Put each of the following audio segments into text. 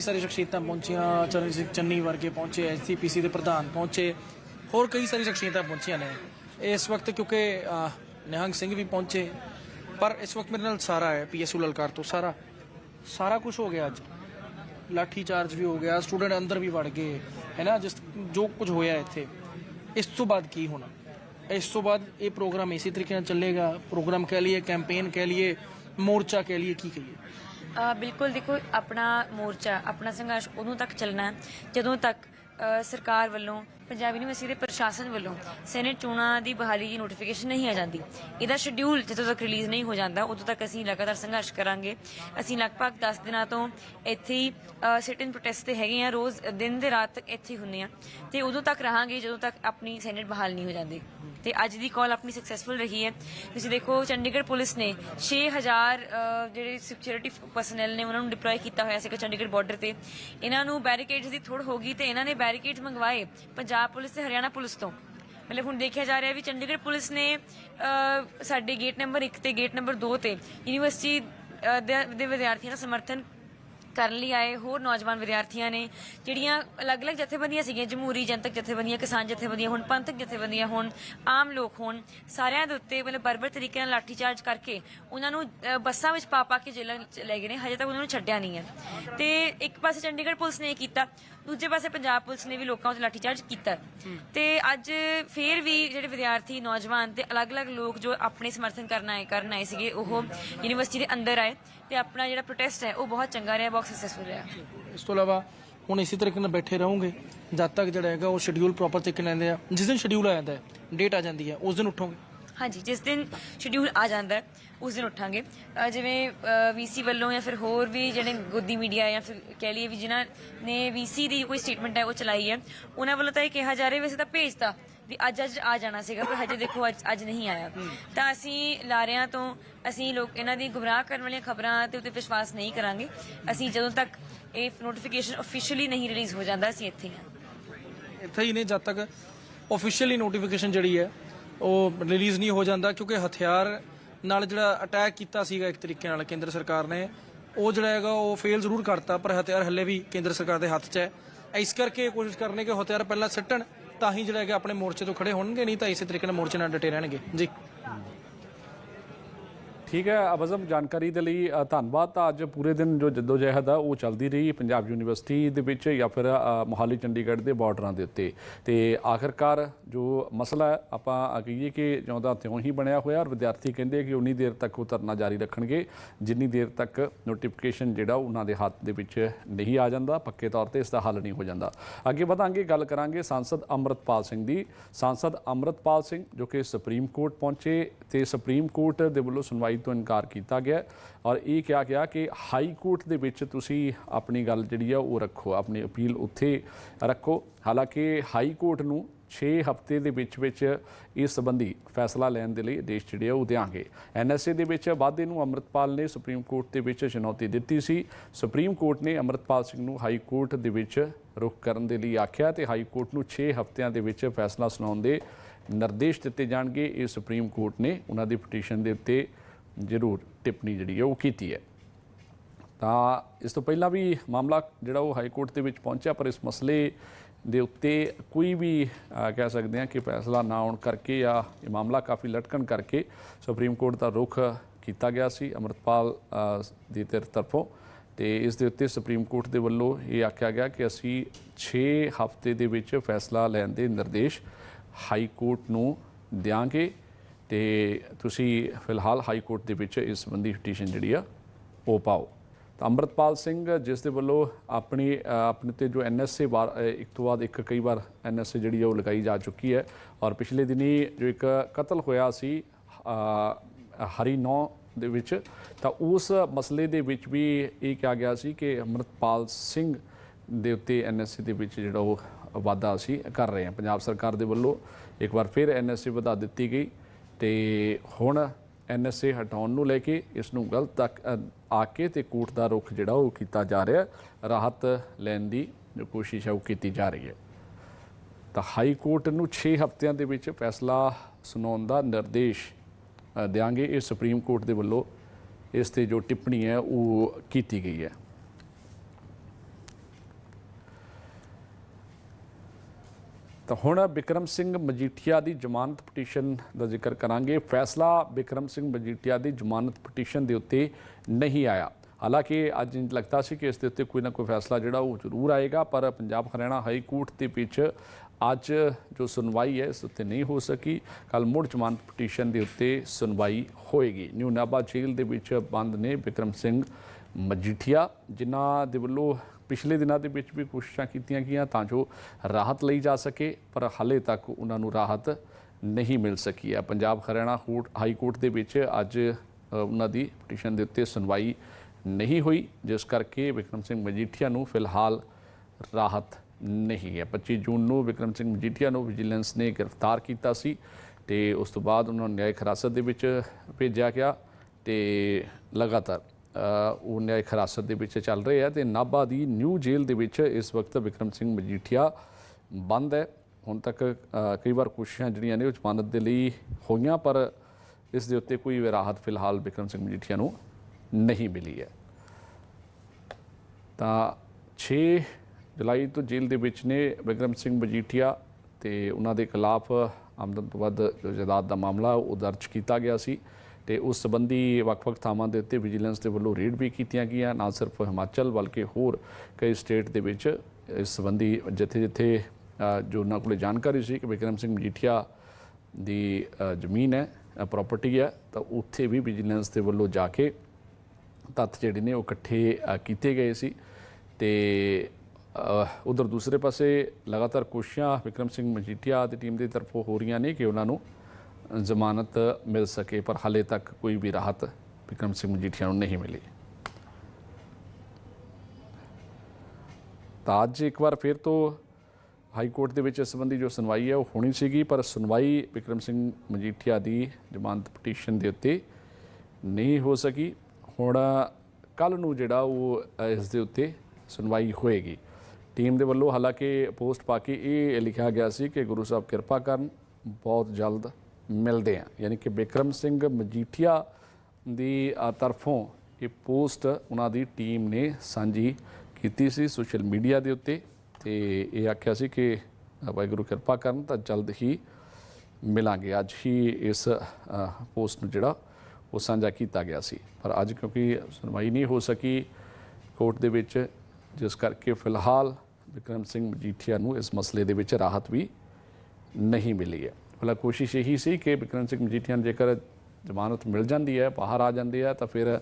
ਸਾਰੀ ਸ਼ਖਸੀਅਤਾਂ ਪਹੁੰਚੀਆਂ ਚਰਨ ਸਿੰਘ ਚੰਨੀ ਵਰਗੇ ਪਹੁੰਚੇ ਐਸਸੀਪੀਸੀ ਦੇ ਪ੍ਰਧਾਨ ਪਹੁੰਚੇ ਹੋਰ ਕਈ ਸਾਰੀ ਸ਼ਖਸੀਅਤਾਂ ਪਹੁੰਚੀਆਂ ਨੇ। ਇਸ ਵਕਤ ਕਿਉਂਕਿ ਅਹ, ਨਿਹੰਗ ਸਿੰਘ ਵੀ ਪਹੁੰਚੇ ਪਰ ਇਸ ਵਕਤ ਮੇਰੇ ਨਾਲ ਸਾਰਾ ਹੈ ਪੀਐਸਯੂ ਲਲਕਾਰ ਤੋਂ ਸਾਰਾ। ਸਾਰਾ ਕੁਝ ਹੋ ਗਿਆ ਅੱਜ। ਲਾਠੀ ਚਾਰਜ ਵੀ ਹੋ ਗਿਆ ਸਟੂਡੈਂਟ ਅੰਦਰ ਵੀ ਵੜ ਗਏ ਹੈ ਨਾ? ਜਿਸ ਜੋ ਕੁਝ ਹੋਇਆ ਇੱਥੇ। ਇਸ ਤੋਂ ਬਾਅਦ ਕੀ ਹੋਣਾ? ਇਸ ਤੋਂ ਬਾਅਦ ਇਹ ਪ੍ਰੋਗਰਾਮ ਇਸੇ ਤਰੀਕੇ ਨਾਲ ਚੱਲੇਗਾ। ਪ੍ਰੋਗਰਾਮ ਕਹਿ ਲਈਏ ਕੈਂਪੇਨ ਕਹਿ ਲਈਏ ਮੋਰਚਾ ਕਹਿ ਲਈਏ ਕੀ ਕਹੀਏ? ਬਿਲਕੁਲ ਦੇਖੋ ਆਪਣਾ ਮੋਰਚਾ ਆਪਣਾ ਸੰਘਰਸ਼ ਉਦੋਂ ਤੱਕ ਚੱਲਣਾ ਜਦੋਂ ਤੱਕ ਸਰਕਾਰ ਵੱਲੋਂ ਪੰਜਾਬ ਯੂਨੀਵਰਸਿਟੀ ਦੇ ਪ੍ਰਸ਼ਾਸਨ ਵੱਲੋਂ ਸੈਨੇਟ ਚੋਣਾਂ ਦੀ ਬਹਾਲੀ ਦੀ ਨੋਟੀਫਿਕੇਸ਼ਨ ਨਹੀਂ ਆ ਜਾਂਦੀ। ਇਹਦਾ ਸ਼ਡਿਊਲ ਜਦੋਂ ਤੱਕ ਰਿਲੀਜ਼ ਨਹੀਂ ਹੋ ਜਾਂਦਾ ਉਦੋਂ ਤੱਕ ਅਸੀਂ ਲਗਾਤਾਰ ਸੰਘਰਸ਼ ਕਰਾਂਗੇ। ਅਸੀਂ ਲਗਭਗ 10 ਦਿਨਾਂ ਤੋਂ ਇੱਥੇ ਹੀ ਸਿਟ ਇਨ ਪ੍ਰੋਟੈਸਟ ਤੇ ਹੈਗੇ ਆ ਰੋਜ਼ ਦਿਨ ਦੇ ਰਾਤ ਤੱਕ ਇੱਥੇ ਹੀ ਹੁੰਨੇ ਆ ਤੇ ਉਦੋਂ ਤੱਕ ਰਹਾਂਗੇ ਜਦੋਂ ਤੱਕ ਆਪਣੀ ਸੈਨੇਟ ਬਹਾਲ ਨਹੀਂ ਹੋ ਜਾਂਦੀ। ਤੇ ਅੱਜ ਦੀ ਕਾਲ ਆਪਣੀ ਸਕਸੈਸਫੁਲ ਰਹੀ ਹੈ। ਤੁਸੀਂ ਦੇਖੋ ਚੰਡੀਗੜ੍ਹ ਪੁਲਿਸ ਨੇ 6000 ਅਹ, ਜਿਹੜੇ ਸਿਕਿਉਰਿਟੀ ਪਰਸਨਲ ਨੇ ਉਹਨਾਂ ਨੂੰ ਡਿਪਲੋਏ ਕੀਤਾ ਹੋਇਆ ਸੀਗਾ ਚੰਡੀਗੜ੍ਹ ਬਾਰਡਰ ਤੇ। ਇਹਨਾਂ ਨੂੰ ਬੈਰੀਕੇਡਸ ਦੀ ਥੋੜ ਹੋ ਗਈ ਤੇ ਇਹਨਾਂ ਨੇ ਬੈਰੀਕੇਡਸ ਮੰਗਵਾਏ। ਪੰਜਾਬ ਪੁਲਿਸ ਤੇ ਹਰਿਆਣਾ ਪੁਲਿਸ ਤੋਂ। ਮਤਲਬ ਹੁਣ ਦੇਖਿਆ ਜਾ ਰਿਹਾ ਵੀ ਚੰਡੀਗੜ੍ਹ ਪੁਲਿਸ ਨੇ ਸਾਡੇ ਗੇਟ ਨੰਬਰ 1 ਤੇ ਗੇਟ ਨੰਬਰ 2 ਤੇ ਯੂਨੀਵਰਸਿਟੀ ਦੇ ਵਿਦਿਆਰਥੀਆਂ ਦਾ ਸਮਰਥਨ ਕਰਨ ਲਈ ਆਏ ਹੋਰ ਨੌਜਵਾਨ ਵਿਦਿਆਰਥੀਆਂ ਨੇ, ਜਿਹੜੀਆਂ ਅਲੱਗ-ਅਲੱਗ ਜਥੇਬੰਦੀਆਂ ਸੀਗੀਆਂ, ਜਮਹੂਰੀ ਜਨਤਕ ਜਥੇਬੰਦੀਆਂ, ਕਿਸਾਨ ਜਥੇਬੰਦੀਆਂ ਹੁਣ, ਪੰਥਕ ਜਥੇਬੰਦੀਆਂ ਹੁਣ, ਆਮ ਲੋਕ ਹੋਣ, ਸਾਰਿਆਂ ਦੇ ਉੱਤੇ ਮਤਲਬ ਬਰਬਰ ਤਰੀਕੇ ਨਾਲ ਲਾਠੀਚਾਰਜ ਕਰਕੇ ਉਹਨਾਂ ਨੂੰ ਬੱਸਾਂ ਵਿੱਚ ਪਾ ਪਾ ਕੇ ਜੇਲ੍ਹਾਂ ਚ ਲੈ ਗਏ ਨੇ, ਹਜੇ ਤੱਕ ਉਹਨਾਂ ਨੂੰ ਛੱਡਿਆ ਨਹੀਂ ਹੈ। ਤੇ ਇੱਕ ਪਾਸੇ ਚੰਡੀਗੜ੍ਹ ਪੁਲਿਸ ਨੇ ਇਹ ਕੀਤਾ ਦੂਜੇ ਪਾਸੇ ਪੰਜਾਬ ਪੁਲਿਸ ਨੇ ਵੀ ਲੋਕਾਂ ਉੱਤੇ ਲਾਠੀਚਾਰਜ ਕੀਤਾ ਤੇ ਅੱਜ ਫੇਰ ਵੀ ਜਿਹੜੇ ਵਿਦਿਆਰਥੀ ਨੌਜਵਾਨ ਤੇ ਅਲੱਗ-ਅਲੱਗ ਲੋਕ ਜੋ ਆਪਣੇ ਸਮਰਥਨ ਕਰਨ ਆਏ ਕਰਨ ਆਏ ਸੀਗੇ ਉਹ ਯੂਨੀਵਰਸਿਟੀ ਦੇ ਅੰਦਰ ਆਏ ਤੇ ਆਪਣਾ ਜਿਹੜਾ ਪ੍ਰੋਟੈਸਟ ਹੈ ਉਹ ਬਹੁਤ ਚੰਗਾ ਰਿਹਾ ਬਹੁਤ ਸਕਸੈਸਫੁਲ ਰਿਹਾ। ਇਸ ਤੋਂ ਇਲਾਵਾ ਹੁਣ ਇਸੇ ਤਰੀਕੇ ਨਾਲ ਬੈਠੇ ਰਹੋਗੇ। ਜਦ ਤੱਕ ਜਿਹੜਾ ਹੈਗਾ ਉਹ ਸ਼ਡਿਊਲ ਪ੍ਰੋਪਰ ਤਰੀਕੇ ਨਾਲ ਆਉਂਦੇ ਆ। ਜਿਸ ਦਿਨ ਸ਼ਡਿਊਲ ਆ ਜਾਂਦਾ ਹੈ ਡੇਟ ਆ ਜਾਂਦੀ ਹੈ ਉਸ ਦਿਨ ਉੱਠੋਗੇ। ਹਾਂਜੀ ਜਿਸ ਦਿਨ ਸ਼ਡਿਊਲ ਆ ਜਾਂਦਾ ਹੈ, ਉਸ ਦਿਨ ਉੱਠਾਂਗੇ। ਅਹ ਜਿਵੇਂ ਵੀਸੀ ਵੱਲੋਂ ਜਾਂ ਫਿਰ ਹੋਰ ਵੀ ਜਿਹੜੇ ਗੋਦੀ ਮੀਡੀਆ ਜਾਂ ਫਿਰ ਕਹਿ ਲਈਏ ਵੀ ਜਿਨ੍ਹਾਂ ਨੇ ਵੀਸੀ ਦੀ ਕੋਈ ਸਟੇਟਮੈਂਟ ਹੈ ਉਹ ਚਲਾਈ ਹੈ ਉਹਨਾਂ ਵੱਲੋਂ ਤਾਂ ਇਹ ਕਿਹਾ ਜਾ ਰਿਹਾ ਵੈਸੇ ਤਾਂ ਭੇਜਤਾ ਵੀ ਅੱਜ ਅੱਜ ਆ ਜਾਣਾ ਸੀਗਾ ਪਰ ਹਜੇ ਦੇਖੋ ਅੱਜ ਅੱਜ ਨਹੀਂ ਆਇਆ। ਤਾਂ ਅਸੀਂ ਲਾਰਿਆਂ ਤੋਂ ਅਸੀਂ ਲੋਕ ਇਹਨਾਂ ਦੀ ਗੁੰਮਰਾਹ ਕਰਨ ਵਾਲੀਆਂ ਖਬਰਾਂ ਤੇ ਉੱਤੇ ਵਿਸ਼ਵਾਸ ਨਹੀਂ ਕਰਾਂਗੇ। ਅਸੀਂ ਜਦੋਂ ਤੱਕ ਇਹ ਨੋਟੀਫਿਕੇਸ਼ਨ ਅਫੀਸ਼ੀਅਲੀ ਨਹੀਂ ਰਿਲੀਜ਼ ਹੋ ਜਾਂਦਾ ਅਸੀਂ ਇੱਥੇ ਹੀ ਹਾਂ। ਇੱਥੇ ਹੀ ਨੇ ਜਦ ਤੱਕ ਆਫੀਸ਼ੀਅਲੀ ਨੋਟੀਫਿਕੇਸ਼ਨ ਜਿਹੜੀ ਹੈ ਉਹ ਰਿਲੀਜ਼ ਨਹੀਂ ਹੋ ਜਾਂਦਾ ਕਿਉਂਕਿ ਹਥਿਆਰ ਨਾਲ ਜਿਹੜਾ ਅਟੈਕ ਕੀਤਾ ਸੀਗਾ ਇੱਕ ਤਰੀਕੇ ਨਾਲ ਕੇਂਦਰ ਸਰਕਾਰ ਨੇ, ਉਹ ਜਿਹੜਾ ਹੈਗਾ ਉਹ ਫੇਲ ਜ਼ਰੂਰ ਕਰਤਾ, ਪਰ ਹਥਿਆਰ ਹੱਲੇ ਵੀ ਕੇਂਦਰ ਸਰਕਾਰ ਦੇ ਹੱਥ 'ਚ ਹੈ। ਇਸ ਕਰਕੇ ਇਹ ਕੋਸ਼ਿਸ਼ ਕਰਨੇ ਕਿ ਉਹ ਹਥਿਆਰ ਪਹਿਲਾਂ ਸੱਟਣ, ਤਾਂ ਹੀ ਜਿਹੜਾ ਹੈਗਾ ਆਪਣੇ ਮੋਰਚੇ ਤੋਂ ਖੜੇ ਹੋਣਗੇ, ਨਹੀਂ ਤਾਂ ਇਸੇ ਤਰੀਕੇ ਨਾਲ ਮੋਰਚੇ ਨਾਲ ਡਟੇ ਰਹਿਣਗੇ। ਜੀ। ਠੀਕ ਹੈ ਅਬਜ਼ਮ ਜਾਣਕਾਰੀ ਦੇ ਲਈ ਧੰਨਵਾਦ। ਤਾਂ ਅੱਜ ਪੂਰੇ ਦਿਨ ਜੋ ਜਦੋਜਹਿਦ ਆ ਉਹ ਚੱਲਦੀ ਰਹੀ ਪੰਜਾਬ ਯੂਨੀਵਰਸਿਟੀ ਦੇ ਵਿੱਚ ਜਾਂ ਫਿਰ ਮੋਹਾਲੀ ਚੰਡੀਗੜ੍ਹ ਦੇ ਬਾਰਡਰਾਂ ਦੇ ਉੱਤੇ। ਤੇ ਆਖਰਕਾਰ ਜੋ ਮਸਲਾ ਹੈ, ਆਪਾਂ ਕਹੀਏ ਕਿ ਜਿਉਂਦਾ ਤਿਉਂ ਹੀ ਬਣਿਆ ਹੋਇਆ ਔਰ ਵਿਦਿਆਰਥੀ ਕਹਿੰਦੇ ਕਿ ਉਨੀ ਦੇਰ ਤੱਕ ਉਹ ਧਰਨਾ ਜਾਰੀ ਰੱਖਣਗੇ। ਜਿੰਨੀ ਦੇਰ ਤੱਕ ਨੋਟੀਫਿਕੇਸ਼ਨ ਜਿਹੜਾ ਉਹਨਾਂ ਦੇ ਹੱਥ ਦੇ ਵਿੱਚ ਨਹੀਂ ਆ ਜਾਂਦਾ ਪੱਕੇ ਤੌਰ ਤੇ ਇਸ ਦਾ ਹੱਲ ਨਹੀਂ ਹੋ ਜਾਂਦਾ। ਅੱਗੇ ਵਧਾਂਗੇ ਗੱਲ ਕਰਾਂਗੇ ਸੰਸਦ ਅੰਮ੍ਰਿਤਪਾਲ ਸਿੰਘ ਦੀ। ਸੰਸਦ ਅੰਮ੍ਰਿਤਪਾਲ ਸਿੰਘ ਜੋ ਕਿ ਸੁਪਰੀਮ ਕੋਰਟ ਪਹੁੰਚੇ ਤੇ ਸੁਪਰੀਮ ਕੋਰਟ ਦੇ ਵੱਲੋਂ ਸੁਣਵਾਈ ਤੋਂ ਇਨਕਾਰ ਕੀਤਾ ਗਿਆ ਔਰ ਇਹ ਕਿਹਾ ਗਿਆ ਕਿ ਹਾਈ ਕੋਰਟ ਦੇ ਵਿੱਚ ਤੁਸੀਂ ਆਪਣੀ ਗੱਲ ਜਿਹੜੀ ਆ ਉਹ ਰੱਖੋ, ਆਪਣੀ ਅਪੀਲ ਉੱਥੇ ਰੱਖੋ। ਹਾਲਾਂਕਿ ਹਾਈ ਕੋਰਟ ਨੂੰ 6 ਹਫ਼ਤੇ ਦੇ ਵਿੱਚ ਵਿੱਚ ਇਸ ਸੰਬੰਧੀ ਫੈਸਲਾ ਲੈਣ ਦੇ ਲਈ ਆਦੇਸ਼ ਜਿਹੜੇ ਆ ਉਹ ਦਿਆਂਗੇ ਐਨਐਸਏ ਦੇ ਵਿੱਚ ਵਾਅਦੇ ਨੂੰ ਅੰਮ੍ਰਿਤਪਾਲ ਨੇ ਸੁਪਰੀਮ ਕੋਰਟ ਦੇ ਵਿੱਚ ਚੁਣੌਤੀ ਦਿੱਤੀ ਸੀ। ਸੁਪਰੀਮ ਕੋਰਟ ਨੇ ਅੰਮ੍ਰਿਤਪਾਲ ਸਿੰਘ ਨੂੰ ਹਾਈ ਕੋਰਟ ਦੇ ਵਿੱਚ ਰੁਖ ਕਰਨ ਦੇ ਲਈ ਆਖਿਆ ਤੇ ਹਾਈ ਕੋਰਟ ਨੂੰ 6 ਹਫ਼ਤਿਆਂ ਦੇ ਵਿੱਚ ਫੈਸਲਾ ਸੁਣਾਉਣ ਦੇ ਨਿਰਦੇਸ਼ ਦਿੱਤੇ ਜਾਣਗੇ। ਇਹ ਸੁਪਰੀਮ ਕੋਰਟ ਨੇ ਉਹਨਾਂ ਦੀ ਪਟੀਸ਼ਨ ਦੇ ਉੱਤੇ ਜ਼ਰੂਰ ਟਿੱਪਣੀ ਜਿਹੜੀ ਹੈ ਉਹ ਕੀਤੀ ਹੈ। ਤਾਂ ਇਸ ਤੋਂ ਪਹਿਲਾਂ ਵੀ ਮਾਮਲਾ ਜਿਹੜਾ ਉਹ ਹਾਈ ਕੋਰਟ ਦੇ ਵਿੱਚ ਪਹੁੰਚਿਆ, ਪਰ ਇਸ ਮਸਲੇ ਦੇ ਉੱਤੇ ਕੋਈ ਵੀ ਕਹਿ ਸਕਦੇ ਹਾਂ ਕਿ ਫੈਸਲਾ ਨਾ ਆਉਣ ਕਰਕੇ ਜਾਂ ਇਹ ਮਾਮਲਾ ਕਾਫੀ ਲਟਕਣ ਕਰਕੇ ਸੁਪਰੀਮ ਕੋਰਟ ਦਾ ਰੁਖ ਕੀਤਾ ਗਿਆ ਸੀ ਅਮਰਤਪਾਲ ਦੀ ਧਿਰ ਤਰਫੋਂ। ਤੇ ਇਸ ਦੇ ਉੱਤੇ ਸੁਪਰੀਮ ਕੋਰਟ ਦੇ ਵੱਲੋਂ ਇਹ ਆਖਿਆ ਗਿਆ ਕਿ ਅਸੀਂ 6 ਹਫ਼ਤੇ ਦੇ ਵਿੱਚ ਫੈਸਲਾ ਲੈਣ ਦੇ ਨਿਰਦੇਸ਼ ਹਾਈ ਕੋਰਟ ਨੂੰ ਦਿਆਂਗੇ। ਤੇ ਤੁਸੀਂ ਫਿਲਹਾਲ ਹਾਈ ਕੋਰਟ ਦੇ ਵਿੱਚ ਇਸ ਸੰਬੰਧੀ ਪਟੀਸ਼ਨ ਜਿਹੜੀ ਆ, ਉਹ ਪਾਓ। ਤਾਂ ਅੰਮ੍ਰਿਤਪਾਲ ਸਿੰਘ, ਜਿਸ ਦੇ ਵੱਲੋਂ ਆਪਣੀ, ਆਪਣੇ ਤੇ ਜੋ ਐਨਐਸਏ ਇੱਕ ਤੋਂ ਬਾਅਦ ਇੱਕ ਕਈ ਵਾਰ ਐਨਐਸਏ ਜਿਹੜੀ ਆ ਉਹ ਲਗਾਈ ਜਾ ਚੁੱਕੀ ਹੈ। ਔਰ ਪਿਛਲੇ ਦਿਨੀ ਜੋ ਇੱਕ ਕਤਲ ਹੋਇਆ ਸੀ ਹਰੀ ਨੌ ਦੇ ਵਿੱਚ, ਤਾਂ ਉਸ ਮਸਲੇ ਦੇ ਵਿੱਚ ਵੀ ਇਹ ਕਿਹਾ ਗਿਆ ਸੀ ਕਿ ਅੰਮ੍ਰਿਤਪਾਲ ਸਿੰਘ ਦੇ ਉੱਤੇ ਐਨਐਸਏ ਦੇ ਵਿੱਚ ਜਿਹੜਾ ਉਹ ਵਾਧਾ ਅਸੀਂ ਕਰ ਰਹੇ ਹਾਂ। ਪੰਜਾਬ ਸਰਕਾਰ ਦੇ ਵੱਲੋਂ ਇੱਕ ਵਾਰ ਫਿਰ ਐਨਐਸਏ ਵਧਾ ਦਿੱਤੀ ਗਈ। ਤੇ ਹੁਣ ਐਨਐਸਏ ਹਟਾਉਣ ਨੂੰ ਲੈ ਕੇ ਇਸ ਨੂੰ ਗਲਤ ਤੱਕ ਆ ਕੇ ਤੇ ਕੋਰਟ ਦਾ ਰੁਖ ਜਿਹੜਾ ਉਹ ਕੀਤਾ ਜਾ ਰਿਹਾ, ਰਾਹਤ ਲੈਣ ਦੀ ਜੋ ਕੋਸ਼ਿਸ਼ ਹੈ ਉਹ ਕੀਤੀ ਜਾ ਰਹੀ ਹੈ। ਤਾਂ ਹਾਈ ਕੋਰਟ ਨੂੰ 6 ਹਫ਼ਤਿਆਂ ਦੇ ਵਿੱਚ ਫੈਸਲਾ ਸੁਣਾਉਣ ਦਾ ਨਿਰਦੇਸ਼ ਦਿਆਂਗੇ। ਇਹ ਸੁਪਰੀਮ ਕੋਰਟ ਦੇ ਵੱਲੋਂ ਇਸ ਤੇ ਜੋ ਟਿੱਪਣੀ ਹੈ, ਉਹ ਕੀਤੀ ਗਈ ਹੈ। ਤਾਂ ਹੁਣ ਬਿਕਰਮ ਸਿੰਘ ਮਜੀਠੀਆ ਦੀ ਜ਼ਮਾਨਤ ਪਟੀਸ਼ਨ ਦਾ ਜ਼ਿਕਰ ਕਰਾਂਗੇ। ਫੈਸਲਾ ਬਿਕਰਮ ਸਿੰਘ ਮਜੀਠੀਆ ਦੀ ਜ਼ਮਾਨਤ ਪਟੀਸ਼ਨ ਦੇ ਉੱਤੇ ਨਹੀਂ ਆਇਆ। ਹਾਲਾਂਕਿ ਅੱਜ ਲੱਗਦਾ ਸੀ ਕਿ ਇਸ ਦੇ ਉੱਤੇ ਕੋਈ ਨਾ ਕੋਈ ਫੈਸਲਾ ਜਿਹੜਾ ਉਹ ਜ਼ਰੂਰ ਆਏਗਾ, ਪਰ ਪੰਜਾਬ ਹਰਿਆਣਾ ਹਾਈ ਕੋਰਟ ਦੇ ਵਿੱਚ ਅੱਜ ਜੋ ਸੁਣਵਾਈ ਹੈ, ਇਸ ਉੱਤੇ ਨਹੀਂ ਹੋ ਸਕੀ। ਕੱਲ ਮੁੜ ਜ਼ਮਾਨਤ ਪਟੀਸ਼ਨ ਦੇ ਉੱਤੇ ਸੁਣਵਾਈ ਹੋਏਗੀ। ਨਿਊ ਨਾਭਾ ਜੇਲ੍ਹ ਦੇ ਵਿੱਚ ਬੰਦ ਨੇ ਬਿਕਰਮ ਸਿੰਘ ਮਜੀਠੀਆ, ਜਿਨ੍ਹਾਂ ਦੇ ਵੱਲੋਂ ਪਿਛਲੇ ਦਿਨਾਂ ਦੇ ਵਿੱਚ ਵੀ ਕੋਸ਼ਿਸ਼ਾਂ ਕੀਤੀਆਂ ਗਈਆਂ ਤਾਂ ਜੋ ਰਾਹਤ ਲਈ ਜਾ ਸਕੇ, ਪਰ ਹਾਲੇ ਤੱਕ ਉਹਨਾਂ ਨੂੰ ਰਾਹਤ ਨਹੀਂ ਮਿਲ ਸਕੀ ਹੈ। Punjab Haryana court, high court ਦੇ ਵਿੱਚ ਅੱਜ ਉਹਨਾਂ ਦੀ ਪਟੀਸ਼ਨ ਦੇ ਉੱਤੇ ਸੁਣਵਾਈ ਨਹੀਂ ਹੋਈ, ਜਿਸ ਕਰਕੇ ਵਿਕਰਮ ਸਿੰਘ ਮਜੀਠੀਆ ਨੂੰ ਫਿਲਹਾਲ ਰਾਹਤ ਨਹੀਂ ਹੈ। 25 ਜੂਨ ਨੂੰ ਵਿਕਰਮ ਸਿੰਘ ਮਜੀਠੀਆ ਨੂੰ ਵਿਜੀਲੈਂਸ ਨੇ ਗ੍ਰਿਫਤਾਰ ਕੀਤਾ ਸੀ ਤੇ ਉਸ ਤੋਂ ਬਾਅਦ ਉਹਨਾਂ ਨੂੰ ਨਿਆਇਕ ਹਿਰਾਸਤ ਦੇ ਵਿੱਚ ਭੇਜਿਆ ਗਿਆ ਤੇ ਲਗਾਤਾਰ ਉਹ ਨਿਆਇਕ ਹਿਰਾਸਤ ਦੇ ਵਿੱਚ ਚੱਲ ਰਹੇ ਹੈ ਤੇ ਨਾਭਾ ਦੀ ਨਿਊ ਜੇਲ੍ਹ ਦੇ ਵਿੱਚ ਇਸ ਵਕਤ ਵਿਕਰਮ ਸਿੰਘ ਮਜੀਠੀਆ ਬੰਦ ਹੈ। ਹੁਣ ਤੱਕ ਕਈ ਵਾਰ ਕੋਸ਼ਿਸ਼ਾਂ ਜਿਹੜੀਆਂ ਨੇ ਉਹ ਜ਼ਮਾਨਤ ਦੇ ਲਈ ਹੋਈਆਂ, ਪਰ ਇਸ ਦੇ ਉੱਤੇ ਕੋਈ ਵੀ ਰਾਹਤ ਫਿਲਹਾਲ ਵਿਕਰਮ ਸਿੰਘ ਮਜੀਠੀਆ ਨੂੰ ਨਹੀਂ ਮਿਲੀ ਹੈ। ਤਾਂ 6 ਜੁਲਾਈ ਤੋਂ ਜੇਲ੍ਹ ਦੇ ਵਿੱਚ ਨੇ ਵਿਕਰਮ ਸਿੰਘ ਮਜੀਠੀਆ ਤੇ ਉਹਨਾਂ ਦੇ ਖਿਲਾਫ ਆਮਦਨ ਤੋਂ ਵੱਧ ਜੋ ਜਾਇਦਾਦ ਦਾ ਮਾਮਲਾ ਉਹ ਦਰਜ ਕੀਤਾ ਗਿਆ ਸੀ। ਤੇ ਉਸ ਸੰਬੰਧੀ ਵੱਖ-ਵੱਖ ਥਾਵਾਂ ਦੇ ਉੱਤੇ ਵਿਜੀਲੈਂਸ ਦੇ ਵੱਲੋਂ ਰੇਡ ਵੀ ਕੀਤੀਆਂ ਗਈਆਂ, ਨਾ ਸਿਰਫ ਹਿਮਾਚਲ ਬਲਕਿ ਹੋਰ ਕਈ ਸਟੇਟ ਦੇ ਵਿੱਚ ਇਸ ਸੰਬੰਧੀ ਜਿੱਥੇ-ਜਿੱਥੇ ਜੋ ਉਹਨਾਂ ਕੋਲੇ ਜਾਣਕਾਰੀ ਸੀ ਕਿ ਵਿਕਰਮ ਸਿੰਘ ਮਜੀਠੀਆ ਦੀ ਜ਼ਮੀਨ ਹੈ ਪ੍ਰਾਪਰਟੀ ਹੈ, ਤਾਂ ਉੱਥੇ ਵੀ ਵਿਜੀਲੈਂਸ ਦੇ ਵੱਲੋਂ ਜਾ ਕੇ ਤੱਥ ਜਿਹੜੇ ਨੇ ਉਹ ਇਕੱਠੇ ਕੀਤੇ ਗਏ ਸੀ ਤੇ ਉਧਰ ਦੂਸਰੇ ਪਾਸੇ ਲਗਾਤਾਰ ਕੋਸ਼ਿਸ਼ਾਂ ਵਿਕਰਮ ਸਿੰਘ ਮਜੀਠੀਆ ਦੀ ਟੀਮ ਦੀ ਤਰਫੋਂ ਹੋ ਰਹੀਆਂ ਨੇ ਕਿ ਉਹਨਾਂ ਨੂੰ ਜ਼ਮਾਨਤ ਮਿਲ ਸਕੇ, ਪਰ ਹਾਲੇ ਤੱਕ ਕੋਈ ਵੀ ਰਾਹਤ ਵਿਕਰਮ ਸਿੰਘ ਮਜੀਠੀਆ ਨੂੰ ਨਹੀਂ ਮਿਲੀ। ਤਾਂ ਅੱਜ ਇੱਕ ਵਾਰ ਫਿਰ ਤੋਂ ਹਾਈ ਕੋਰਟ ਦੇ ਵਿੱਚ ਇਸ ਸੰਬੰਧੀ ਜੋ ਸੁਣਵਾਈ ਹੈ, ਉਹ ਹੋਣੀ ਸੀਗੀ, ਪਰ ਸੁਣਵਾਈ ਵਿਕਰਮ ਸਿੰਘ ਮਜੀਠੀਆ ਦੀ ਜ਼ਮਾਨਤ ਪਟੀਸ਼ਨ ਦੇ ਉੱਤੇ ਨਹੀਂ ਹੋ ਸਕੀ। ਹੁਣ ਕੱਲ ਨੂੰ ਜਿਹੜਾ ਉਹ ਇਸ ਦੇ ਉੱਤੇ ਸੁਣਵਾਈ ਹੋਏਗੀ। ਟੀਮ ਦੇ ਵੱਲੋਂ ਹਾਲਾਂਕਿ ਪੋਸਟ ਪਾ ਕੇ ਇਹ ਲਿਖਿਆ ਗਿਆ ਸੀ ਕਿ ਗੁਰੂ ਸਾਹਿਬ ਕਿਰਪਾ ਕਰਨ, ਬਹੁਤ ਜਲਦ ਮਿਲਦੇ ਆ। ਯਾਨੀ ਕਿ ਬਿਕਰਮ ਸਿੰਘ ਮਜੀਠੀਆ ਦੀ ਤਰਫੋਂ ਇਹ ਪੋਸਟ ਉਹਨਾਂ ਦੀ ਟੀਮ ਨੇ ਸਾਂਝੀ ਕੀਤੀ ਸੀ ਸੋਸ਼ਲ ਮੀਡੀਆ ਦੇ ਉੱਤੇ ਤੇ ਇਹ ਆਖਿਆ ਸੀ ਕਿ ਵਾਹਿਗੁਰੂ ਕਿਰਪਾ ਕਰਨ ਤਾਂ ਜਲਦ ਹੀ ਮਿਲਾਂਗੇ। ਅੱਜ ਹੀ ਇਸ ਪੋਸਟ ਨੂੰ ਜਿਹੜਾ ਉਹ ਸਾਂਝਾ ਕੀਤਾ ਗਿਆ ਸੀ। ਪਰ ਅੱਜ ਕਿਉਂਕਿ ਸੁਣਵਾਈ ਨਹੀਂ ਹੋ ਸਕੀ ਕੋਰਟ ਦੇ ਵਿੱਚ, ਜਿਸ ਕਰਕੇ ਫਿਲਹਾਲ ਵਿਕਰਮ ਸਿੰਘ ਮਜੀਠੀਆ ਨੂੰ ਇਸ ਮਸਲੇ ਦੇ ਵਿੱਚ ਰਾਹਤ ਵੀ ਨਹੀਂ ਮਿਲੀ ਹੈ। ਫਿਲਹਾਲ ਕੋਸ਼ਿਸ਼ ਇਹੀ ਸੀ ਕਿ ਬਿਕਰਮ ਸਿੰਘ ਮਜੀਠੀਆ ਨੂੰ ਜੇਕਰ ਜ਼ਮਾਨਤ ਮਿਲ ਜਾਂਦੀ ਹੈ, ਬਾਹਰ ਆ ਜਾਂਦੇ ਆ ਤਾਂ ਫਿਰ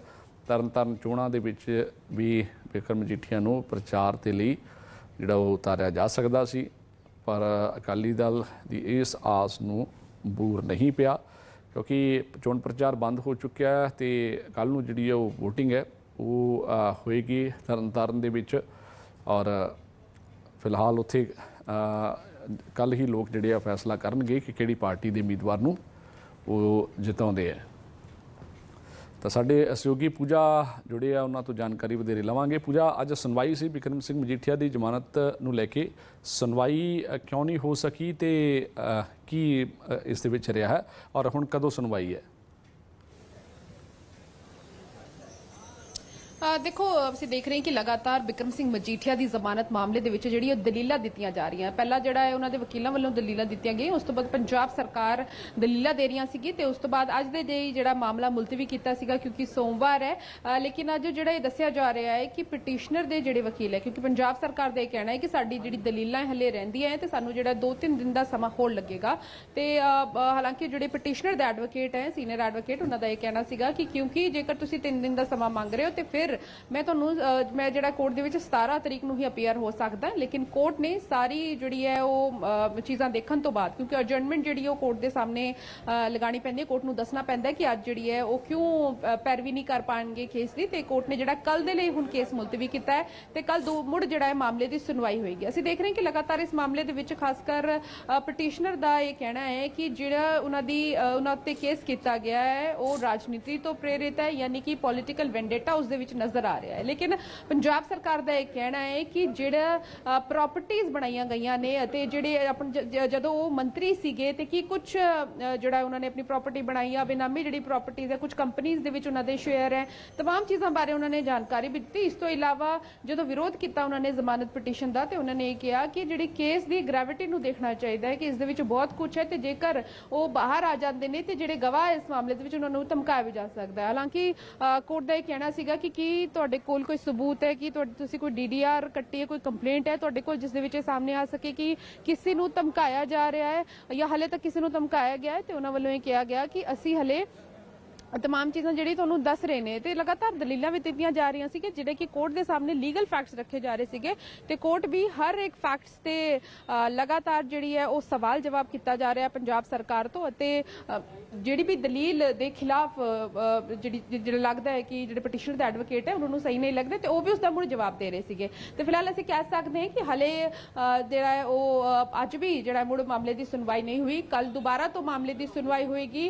ਤਰਨ ਤਾਰਨ ਚੋਣਾਂ ਦੇ ਵਿੱਚ ਵੀ ਬਿਕਰਮ ਮਜੀਠੀਆ ਨੂੰ ਪ੍ਰਚਾਰ ਦੇ ਲਈ ਜਿਹੜਾ ਉਹ ਉਤਾਰਿਆ ਜਾ ਸਕਦਾ ਸੀ। ਪਰ ਅਕਾਲੀ ਦਲ ਦੀ ਇਸ ਆਸ ਨੂੰ ਬੂਰ ਨਹੀਂ ਪਿਆ, ਕਿਉਂਕਿ ਚੋਣ ਪ੍ਰਚਾਰ ਬੰਦ ਹੋ ਚੁੱਕਿਆ ਹੈ ਤੇ ਕੱਲ ਨੂੰ ਜਿਹੜੀ ਹੈ ਉਹ VOTING ਹੈ, ਉਹ ਹੋਏਗੀ ਤਰਨ ਤਾਰਨ ਦੇ ਵਿੱਚ। ਔਰ ਫਿਲਹਾਲ ਉੱਥੇ ਕੱਲ ਹੀ ਲੋਕ ਜਿਹੜੇ ਆ ਫੈਸਲਾ ਕਰਨਗੇ ਕਿ ਕਿਹੜੀ ਪਾਰਟੀ ਦੇ ਉਮੀਦਵਾਰ ਨੂੰ ਉਹ ਜਿਤਾਉਂਦੇ ਆ। ਤਾਂ ਸਾਡੇ ਸਹਿਯੋਗੀ ਪੂਜਾ ਜੁੜੇ ਆ, ਉਹਨਾਂ ਤੋਂ ਜਾਣਕਾਰੀ ਵਧੇਰੇ ਲਵਾਂਗੇ। ਪੂਜਾ, ਅੱਜ ਸੁਣਵਾਈ ਸੀ ਵਿਕਰਮ ਸਿੰਘ ਮਜੀਠੀਆ ਦੀ ਜ਼ਮਾਨਤ ਨੂੰ ਲੈ ਕੇ। ਸੁਣਵਾਈ ਕਿਉਂ ਨਹੀਂ ਹੋ ਸਕੀ ਤੇ ਕੀ ਇਸ ਦੇ ਵਿੱਚ ਰਿਹਾ ਹੈ? ਔਰ ਹੁਣ ਕਦੋਂ ਸੁਣਵਾਈ ਹੈ? ਦੇਖੋ, ਅਸੀਂ ਦੇਖ ਰਹੇ ਹਾਂ ਕਿ ਲਗਾਤਾਰ ਬਿਕਰਮ ਸਿੰਘ ਮਜੀਠੀਆ ਦੀ ਜ਼ਮਾਨਤ ਮਾਮਲੇ ਦੇ ਵਿੱਚ ਜਿਹੜੀ ਉਹ ਦਲੀਲਾਂ ਦਿੱਤੀਆਂ ਜਾ ਰਹੀਆਂ। ਪਹਿਲਾਂ ਜਿਹੜਾ ਹੈ, ਉਹਨਾਂ ਦੇ ਵਕੀਲਾਂ ਵੱਲੋਂ ਦਲੀਲਾਂ ਦਿੱਤੀਆਂ ਗਈਆਂ। ਉਸ ਤੋਂ ਬਾਅਦ ਪੰਜਾਬ ਸਰਕਾਰ ਦਲੀਲਾਂ ਦੇ ਰਹੀਆਂ ਸੀਗੀ ਤੇ ਉਸ ਤੋਂ ਬਾਅਦ ਅੱਜ ਦੇ ਜੇ ਜਿਹੜਾ ਮਾਮਲਾ ਮੁਲਤਵੀ ਕੀਤਾ ਸੀਗਾ ਕਿਉਂਕਿ ਸੋਮਵਾਰ ਹੈ। ਲੇਕਿਨ ਅੱਜ ਜਿਹੜਾ ਇਹ ਦੱਸਿਆ ਜਾ ਰਿਹਾ ਹੈ ਕਿ ਪਟੀਸ਼ਨਰ ਦੇ ਜਿਹੜੇ ਵਕੀਲ ਹੈ, ਕਿਉਂਕਿ ਪੰਜਾਬ ਸਰਕਾਰ ਦਾ ਇਹ ਕਹਿਣਾ ਹੈ ਕਿ ਸਾਡੀ ਜਿਹੜੀ ਦਲੀਲਾਂ ਹਲੇ ਰਹਿੰਦੀਆਂ ਹੈ ਤੇ ਸਾਨੂੰ ਜਿਹੜਾ 2-3 ਦਿਨ ਦਾ ਸਮਾਂ ਹੋਰ ਲੱਗੇਗਾ। ਤੇ ਹਾਲਾਂਕਿ ਜਿਹੜੇ ਪਟੀਸ਼ਨਰ ਦੇ ਐਡਵੋਕੇਟ ਹੈ ਸੀਨੀਅਰ ਐਡਵੋਕੇਟ ਉਹਨਾਂ ਦਾ ਇਹ ਕਹਿਣਾ ਸੀਗਾ ਕਿ ਕਿਉਂਕਿ ਜੇਕਰ ਤੁਸੀਂ 3 ਦਿਨ ਦਾ ਸਮਾਂ ਮੰਗ ਰਹੇ ਹੋ ਤੇ ਫਿਰ ਮੈਂ ਤੁਹਾਨੂੰ ਮੈਂ ਜਿਹੜਾ ਕੋਰਟ ਦੇ ਵਿੱਚ 17 ਤਰੀਕ ਨੂੰ ਹੀ ਅਪੀਅਰ ਹੋ ਸਕਦਾ ਲੇਕਿਨ ਕੋਰਟ ਨੇ ਸਾਰੀ ਜਿਹੜੀ ਹੈ ਉਹ ਚੀਜ਼ਾਂ ਦੇਖਣ ਤੋਂ ਬਾਅਦ ਕਿਉਂਕਿ ਅਡਜਰਨਮੈਂਟ ਜਿਹੜੀ ਉਹ ਕੋਰਟ ਦੇ ਸਾਹਮਣੇ ਅ, ਲਗਾਣੀ ਪੈਂਦੀ ਹੈ ਕੋਰਟ ਨੂੰ ਦੱਸਣਾ ਪੈਂਦਾ ਕਿ ਅੱਜ ਜਿਹੜੀ ਹੈ ਉਹ ਕਿਉਂ ਪੈਰਵੀ ਨਹੀਂ ਕਰ ਪਾਣਗੇ ਕੇਸ ਦੀ ਤੇ ਕੋਰਟ ਨੇ ਜਿਹੜਾ ਕੱਲ ਦੇ ਲਈ ਹੁਣ ਕੇਸ ਮੁਲਤਵੀ ਕੀਤਾ ਹੈ ਤੇ ਕੱਲ ਦੋ ਮੁੜ ਜਿਹੜਾ ਹੈ ਮਾਮਲੇ ਦੀ ਸੁਣਵਾਈ ਹੋਏਗੀ। ਅਸੀਂ ਦੇਖ ਰਹੇ ਹਾਂ ਕਿ ਲਗਾਤਾਰ ਇਸ ਮਾਮਲੇ ਦੇ ਵਿੱਚ ਖਾਸ ਕਰ ਪਟੀਸ਼ਨਰ ਦਾ ਇਹ ਕਹਿਣਾ ਹੈ ਕਿ ਜਿਹੜਾ ਉਹਨਾਂ ਦੀ ਉਹਨਾਂ ਉੱਤੇ ਕੇਸ ਕੀਤਾ ਗਿਆ ਹੈ ਉਹ ਰਾਜਨੀਤੀ ਤੋਂ ਪ੍ਰੇਰਿਤ ਹੈ ਯਾਨੀ ਕਿ ਪੋਲਿਟੀਕਲ ਵੈਂਡੇਟਾ ਉਸ ਦੇ ਵਿੱਚ ਨਜ਼ਰ ਆ ਰਿਹਾ ਹੈ ਲੇਕਿਨ ਪੰਜਾਬ ਸਰਕਾਰ ਦਾ ਇਹ ਕਹਿਣਾ ਹੈ ਕਿ ਜਿਹੜਾ ਪ੍ਰਾਪਰਟੀਆਂ ਬਣਾਈਆਂ ਗਈਆਂ ਨੇ ਅਤੇ ਜਿਹੜੇ ਆਪਣ ਜ- ਜ- ਜਦੋਂ ਉਹ ਮੰਤਰੀ ਸੀਗੇ ਤੇ ਕੀ ਕੁਝ ਜਿਹੜਾ ਉਹਨਾਂ ਨੇ ਆਪਣੀ ਪ੍ਰਾਪਰਟੀ ਬਣਾਈ ਆ ਬੇਨਾਮੀ ਜਿਹੜੀ ਪ੍ਰਾਪਰਟੀਆਂ ਹੈ ਕੁਝ ਕੰਪਨੀਆਂ ਦੇ ਵਿੱਚ ਉਹਨਾਂ ਦੇ ਸ਼ੇਅਰ ਹੈ तमाम ਚੀਜ਼ਾਂ ਬਾਰੇ ਉਹਨਾਂ ਨੇ ਜਾਣਕਾਰੀ ਵੀ ਦਿੱਤੀ ਇਸ ਤੋਂ ਇਲਾਵਾ ਜਦੋਂ ਵਿਰੋਧ ਕੀਤਾ ਉਹਨਾਂ ਨੇ ਜ਼ਮਾਨਤ ਪਟੀਸ਼ਨ ਦਾ ਤੇ ਉਹਨਾਂ ਨੇ ਇਹ ਕਿਹਾ ਕਿ ਜਿਹੜੀ ਕੇਸ ਦੀ ਗ੍ਰੈਵਿਟੀ ਨੂੰ ਦੇਖਣਾ ਚਾਹੀਦਾ ਹੈ ਕਿ ਇਸ ਦੇ ਵਿੱਚ ਬਹੁਤ ਕੁਝ ਹੈ ਤੇ ਜੇਕਰ ਉਹ ਬਾਹਰ ਆ ਜਾਂਦੇ ਨੇ ਤੇ ਜਿਹੜੇ ਗਵਾਹ ਇਸ ਮਾਮਲੇ ਦੇ ਵਿੱਚ ਉਹਨਾਂ ਨੂੰ ਧਮਕਾਇਆ ਵੀ ਜਾ ਸਕਦਾ ਹੈ ਹਾਲਾਂਕਿ ਅ, ਕੋਰਟ ਦਾ ਇਹ ਕਹਿਣਾ ਸੀਗਾ ਕਿ ਕੀ ਤੁਹਾਡੇ ਕੋਲ ਕੋਈ ਸਬੂਤ ਹੈ ਕਿ ਤੁਹਾਡੇ ਤੁਸੀਂ ਕੋਈ ਡੀਡੀਆਰ ਕੱਟੀ ਹੈ, ਕੋਈ ਕੰਪਲੇਂਟ ਹੈ ਤੁਹਾਡੇ ਕੋਲ, ਜਿਸ ਦੇ ਵਿੱਚ ਇਹ ਸਾਹਮਣੇ ਆ ਸਕੇ ਕਿ ਕਿਸੇ ਨੂੰ ਧਮਕਾਇਆ ਜਾ ਰਿਹਾ ਹੈ ਜਾਂ ਹਲੇ ਤੱਕ ਕਿਸੇ ਨੂੰ ਧਮਕਾਇਆ ਗਿਆ ਹੈ? ਤੇ ਉਹਨਾਂ ਵੱਲੋਂ ਇਹ ਕਿਹਾ ਗਿਆ ਕਿ ਅਸੀਂ ਹਲੇ ਤਮਾਮ ਚੀਜ਼ਾਂ ਜਿਹੜੀ ਤੁਹਾਨੂੰ ਦੱਸ ਰਹੇ ਨੇ ਤੇ ਲਗਾਤਾਰ ਦਲੀਲਾਂ ਵੀ ਦਿੱਤੀਆਂ ਜਾ ਰਹੀਆਂ ਸੀ ਕਿ ਜਿਹੜੇ ਕਿ ਕੋਰਟ ਦੇ ਸਾਹਮਣੇ ਲੀਗਲ ਫੈਕਟਸ ਰੱਖੇ ਜਾ ਰਹੇ ਸੀਗੇ ਤੇ ਕੋਰਟ ਵੀ ਹਰ ਇੱਕ ਫੈਕਟਸ ਤੇ ਲਗਾਤਾਰ ਜਿਹੜੀ ਹੈ ਉਹ ਸਵਾਲ ਜਵਾਬ ਕੀਤਾ ਜਾ ਰਿਹਾ ਪੰਜਾਬ ਸਰਕਾਰ ਤੋਂ ਅਤੇ ਜਿਹੜੀ ਵੀ ਦਲੀਲ ਦੇ ਖਿਲਾਫ ਜਿਹੜੀ ਜਿਹੜਾ ਲੱਗਦਾ ਹੈ ਕਿ ਜਿਹੜੇ ਪਟੀਸ਼ਨਰ ਦੇ ਐਡਵੋਕੇਟ ਹੈ ਉਹਨਾਂ ਨੂੰ ਸਹੀ ਨਹੀਂ ਲੱਗਦੇ ਤੇ ਉਹ ਵੀ ਉਸ ਦਾ ਮੁੜ ਜਵਾਬ ਦੇ ਰਹੇ ਸੀਗੇ ਤੇ ਫਿਲਹਾਲ ਅਸੀਂ ਕਹਿ ਸਕਦੇ ਹਾਂ ਕਿ ਹਲੇ ਜਿਹੜਾ ਹੈ ਉਹ ਅੱਜ ਵੀ ਜਿਹੜਾ ਮੁੜ ਮਾਮਲੇ ਦੀ ਸੁਣਵਾਈ ਨਹੀਂ ਹੋਈ ਕੱਲ ਦੁਬਾਰਾ ਤੋਂ ਮਾਮਲੇ ਦੀ ਸੁਣਵਾਈ ਹੋਏਗੀ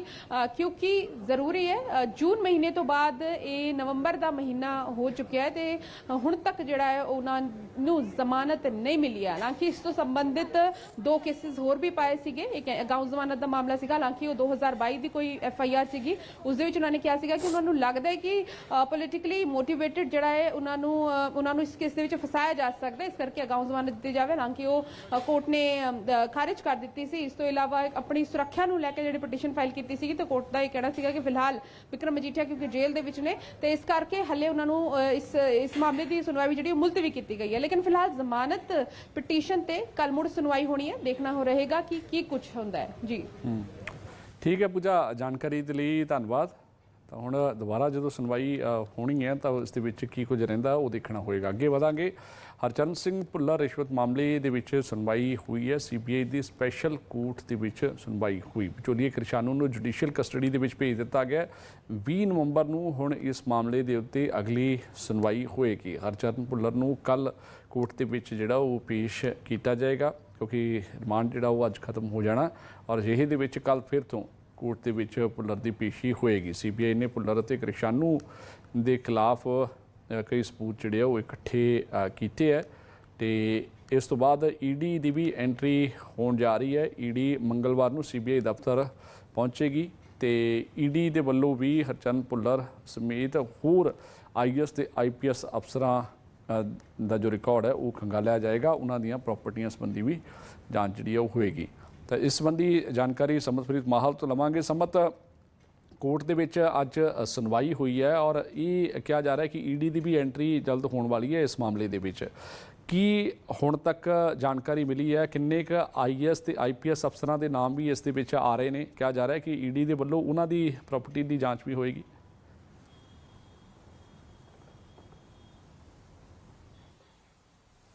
ਕਿਉਂਕਿ ਜ਼ਰੂਰੀ ਹੈ। ਜੂਨ ਮਹੀਨੇ ਤੋਂ ਬਾਅਦ ਇਹ ਨਵੰਬਰ ਦਾ ਮਹੀਨਾ ਹੋ ਚੁੱਕਿਆ ਹੈ ਤੇ ਹੁਣ ਤੱਕ ਜਿਹੜਾ ਹੈ ਉਹਨਾਂ ਨੂੰ ਜ਼ਮਾਨਤ ਨਹੀਂ ਮਿਲੀ ਹੈ। ਹਾਲਾਂਕਿ ਇਸ ਤੋਂ ਸੰਬੰਧਿਤ ਦੋ ਕੇਸਿਸ ਹੋਰ ਵੀ ਪਾਏ ਸੀਗੇ। ਇੱਕ ਅਗਾਊਂ ਜ਼ਮਾਨਤ ਦਾ ਮਾਮਲਾ ਸੀਗਾ। ਹਾਲਾਂਕਿ ਉਹ 2022 ਦੀ ਕੋਈ ਐਫ ਆਈ ਆਰ ਸੀਗੀ। ਉਸ ਦੇ ਵਿੱਚ ਉਹਨਾਂ ਨੇ ਕਿਹਾ ਸੀਗਾ ਕਿ ਉਹਨਾਂ ਨੂੰ ਲੱਗਦਾ ਹੈ ਕਿ ਪੋਲੀਟੀਕਲੀ ਮੋਟੀਵੇਟਿਡ ਜਿਹੜਾ ਹੈ ਉਹਨਾਂ ਨੂੰ ਉਹਨਾਂ ਨੂੰ ਇਸ ਕੇਸ ਦੇ ਵਿੱਚ ਫਸਾਇਆ ਜਾ ਸਕਦਾ ਇਸ ਕਰਕੇ ਅਗਾਊਂ ਜ਼ਮਾਨਤ ਦਿੱਤੀ ਜਾਵੇ। ਹਾਲਾਂਕਿ ਉਹ ਕੋਰਟ ਨੇ ਅ, ਖਾਰਿਜ ਕਰ ਦਿੱਤੀ ਸੀ। ਇਸ ਤੋਂ ਇਲਾਵਾ ਆਪਣੀ ਸੁਰੱਖਿਆ ਨੂੰ ਲੈ ਕੇ ਜਿਹੜੀ ਪਟੀਸ਼ਨ ਫਾਈਲ ਕੀਤੀ ਸੀਗੀ ਤੇ ਕੋਰਟ ਦਾ ਇਹ ਕਹਿਣਾ ਸੀਗਾ ਕਿ ਫਿਲਹਾਲ ਵਿਕਰਮ ਮਜੀਠੀਆ ਕਿਉਂਕਿ ਜੇਲ੍ਹ ਦੇ ਵਿੱਚ ਨੇ ਤੇ ਇਸ ਕਰਕੇ ਹੱਲੇ ਉਹਨਾਂ ਨੂੰ ਇਸ ਇਸ ਮਾਮਲੇ ਦੀ ਸੁਣਵਾਈ ਜਿਹੜੀ ਉਹ ਮੁਲਤਵੀ ਕੀਤੀ ਗਈ ਹੈ। ਲੇਕਿਨ ਫਿਲਹਾਲ ਜ਼ਮਾਨਤ ਪਟੀਸ਼ਨ ਤੇ ਕੱਲ ਮੁੜ ਸੁਣਵਾਈ ਹੋਣੀ ਹੈ। ਦੇਖਣਾ ਹੋ ਰਹੇਗਾ ਕਿ ਕੀ ਕੁਝ ਹੁੰਦਾ ਹੈ। ਜੀ। ਠੀਕ ਹੈ, ਪੂਜਾ, ਜਾਣਕਾਰੀ ਦੇ ਲਈ ਧੰਨਵਾਦ। ਤਾਂ ਹੁਣ ਦੁਬਾਰਾ ਜਦੋਂ ਸੁਣਵਾਈ ਹੋਣੀ ਹੈ ਤਾਂ ਇਸ ਦੇ ਵਿੱਚ ਕੀ ਕੁਝ ਰਹਿੰਦਾ ਉਹ ਦੇਖਣਾ ਹੋਏਗਾ। ਅੱਗੇ ਵਧਾਂਗੇ। ਹਰਚਰਨ ਸਿੰਘ ਭੁੱਲਰ ਰਿਸ਼ਵਤ ਮਾਮਲੇ ਦੇ ਵਿੱਚ ਸੁਣਵਾਈ ਹੋਈ ਹੈ। ਸੀਬੀਆਈ ਦੀ ਸਪੈਸ਼ਲ ਕੋਰਟ ਦੇ ਵਿੱਚ ਸੁਣਵਾਈ ਹੋਈ। ਵਿਚੋਲੀਏ ਕਿਰਸ਼ਾਨੂ ਨੂੰ ਜੁਡੀਸ਼ੀਅਲ ਕਸਟਡੀ ਦੇ ਵਿੱਚ ਭੇਜ ਦਿੱਤਾ ਗਿਆ ਹੈ। 20 ਨਵੰਬਰ ਨੂੰ ਹੁਣ ਇਸ ਮਾਮਲੇ ਦੇ ਉੱਤੇ ਅਗਲੀ ਸੁਣਵਾਈ ਹੋਏਗੀ। ਹਰਚਰਨ ਭੁੱਲਰ ਨੂੰ ਕੱਲ ਕੋਰਟ ਦੇ ਵਿੱਚ ਜਿਹੜਾ ਉਹ ਪੇਸ਼ ਕੀਤਾ ਜਾਏਗਾ, ਕਿਉਂਕਿ ਰਿਮਾਂਡ ਜਿਹੜਾ ਉਹ ਅੱਜ ਖਤਮ ਹੋ ਜਾਣਾ ਔਰ ਜਿਹੇ ਦੇ ਵਿੱਚ ਕੱਲ ਫਿਰ ਤੋਂ ਕੋਰਟ ਦੇ ਵਿੱਚ ਭੁੱਲਰ ਦੀ ਪੇਸ਼ੀ ਹੋਏਗੀ। ਸੀਬੀਆਈ ਨੇ ਭੁੱਲਰ ਅਤੇ ਕ੍ਰਿਸ਼ਾਨੂ ਦੇ ਖਿਲਾਫ ਕਈ ਸਬੂਤ ਜਿਹੜੇ ਆ ਉਹ ਇਕੱਠੇ ਕੀਤੇ ਹੈ ਤੇ ਇਸ ਤੋਂ ਬਾਅਦ ਈਡੀ ਦੀ ਵੀ ਐਂਟਰੀ ਹੋਣ ਜਾ ਰਹੀ ਹੈ। ਈਡੀ ਮੰਗਲਵਾਰ ਨੂੰ ਸੀਬੀਆਈ ਦਫ਼ਤਰ ਪਹੁੰਚੇਗੀ ਤੇ ਈਡੀ ਦੇ ਵੱਲੋਂ ਵੀ ਹਰਚੰਦ ਭੁੱਲਰ ਸਮੇਤ ਹੋਰ ਆਈਐਸ ਤੇ ਆਈਪੀਐਸ ਅਫਸਰਾਂ ਦਾ ਜੋ ਰਿਕਾਰਡ ਹੈ ਉਹ ਖੰਗਾਲਿਆ ਜਾਏਗਾ। ਉਹਨਾਂ ਦੀਆਂ ਪ੍ਰਾਪਰਟੀਆਂ ਸੰਬੰਧੀ ਵੀ ਜਾਂਚ ਜਿਹੜੀ ਹੈ ਉਹ ਹੋਏਗੀ। ਤਾਂ ਇਸ ਸੰਬੰਧੀ ਜਾਣਕਾਰੀ ਸਮਤਪ੍ਰੀਤ ਮਾਹਲ ਤੋਂ ਲਵਾਂਗੇ। ਸਮਤ, ਕੋਰਟ ਦੇ ਵਿੱਚ ਅੱਜ ਸੁਣਵਾਈ ਹੋਈ ਹੈ ਔਰ ਇਹ ਕਿਹਾ ਜਾ ਰਿਹਾ ਹੈ ਕਿ ਈਡੀ ਦੀ ਵੀ ਐਂਟਰੀ ਜਲਦ ਹੋਣ ਵਾਲੀ ਹੈ ਇਸ ਮਾਮਲੇ ਦੇ ਵਿੱਚ। ਕੀ ਹੁਣ ਤੱਕ ਜਾਣਕਾਰੀ ਮਿਲੀ ਹੈ? ਕਿੰਨੇ ਕ ਆਈਐਸ ਤੇ ਆਈਪੀਐਸ ਅਫਸਰਾਂ ਦੇ ਨਾਮ ਵੀ ਇਸ ਦੇ ਵਿੱਚ ਆ ਰਹੇ ਨੇ? ਕਿਹਾ ਜਾ ਰਿਹਾ ਹੈ ਕਿ ਈਡੀ ਦੇ ਵੱਲੋਂ ਉਹਨਾਂ ਦੀ ਪ੍ਰਾਪਰਟੀ ਦੀ ਜਾਂਚ ਵੀ ਹੋਏਗੀ।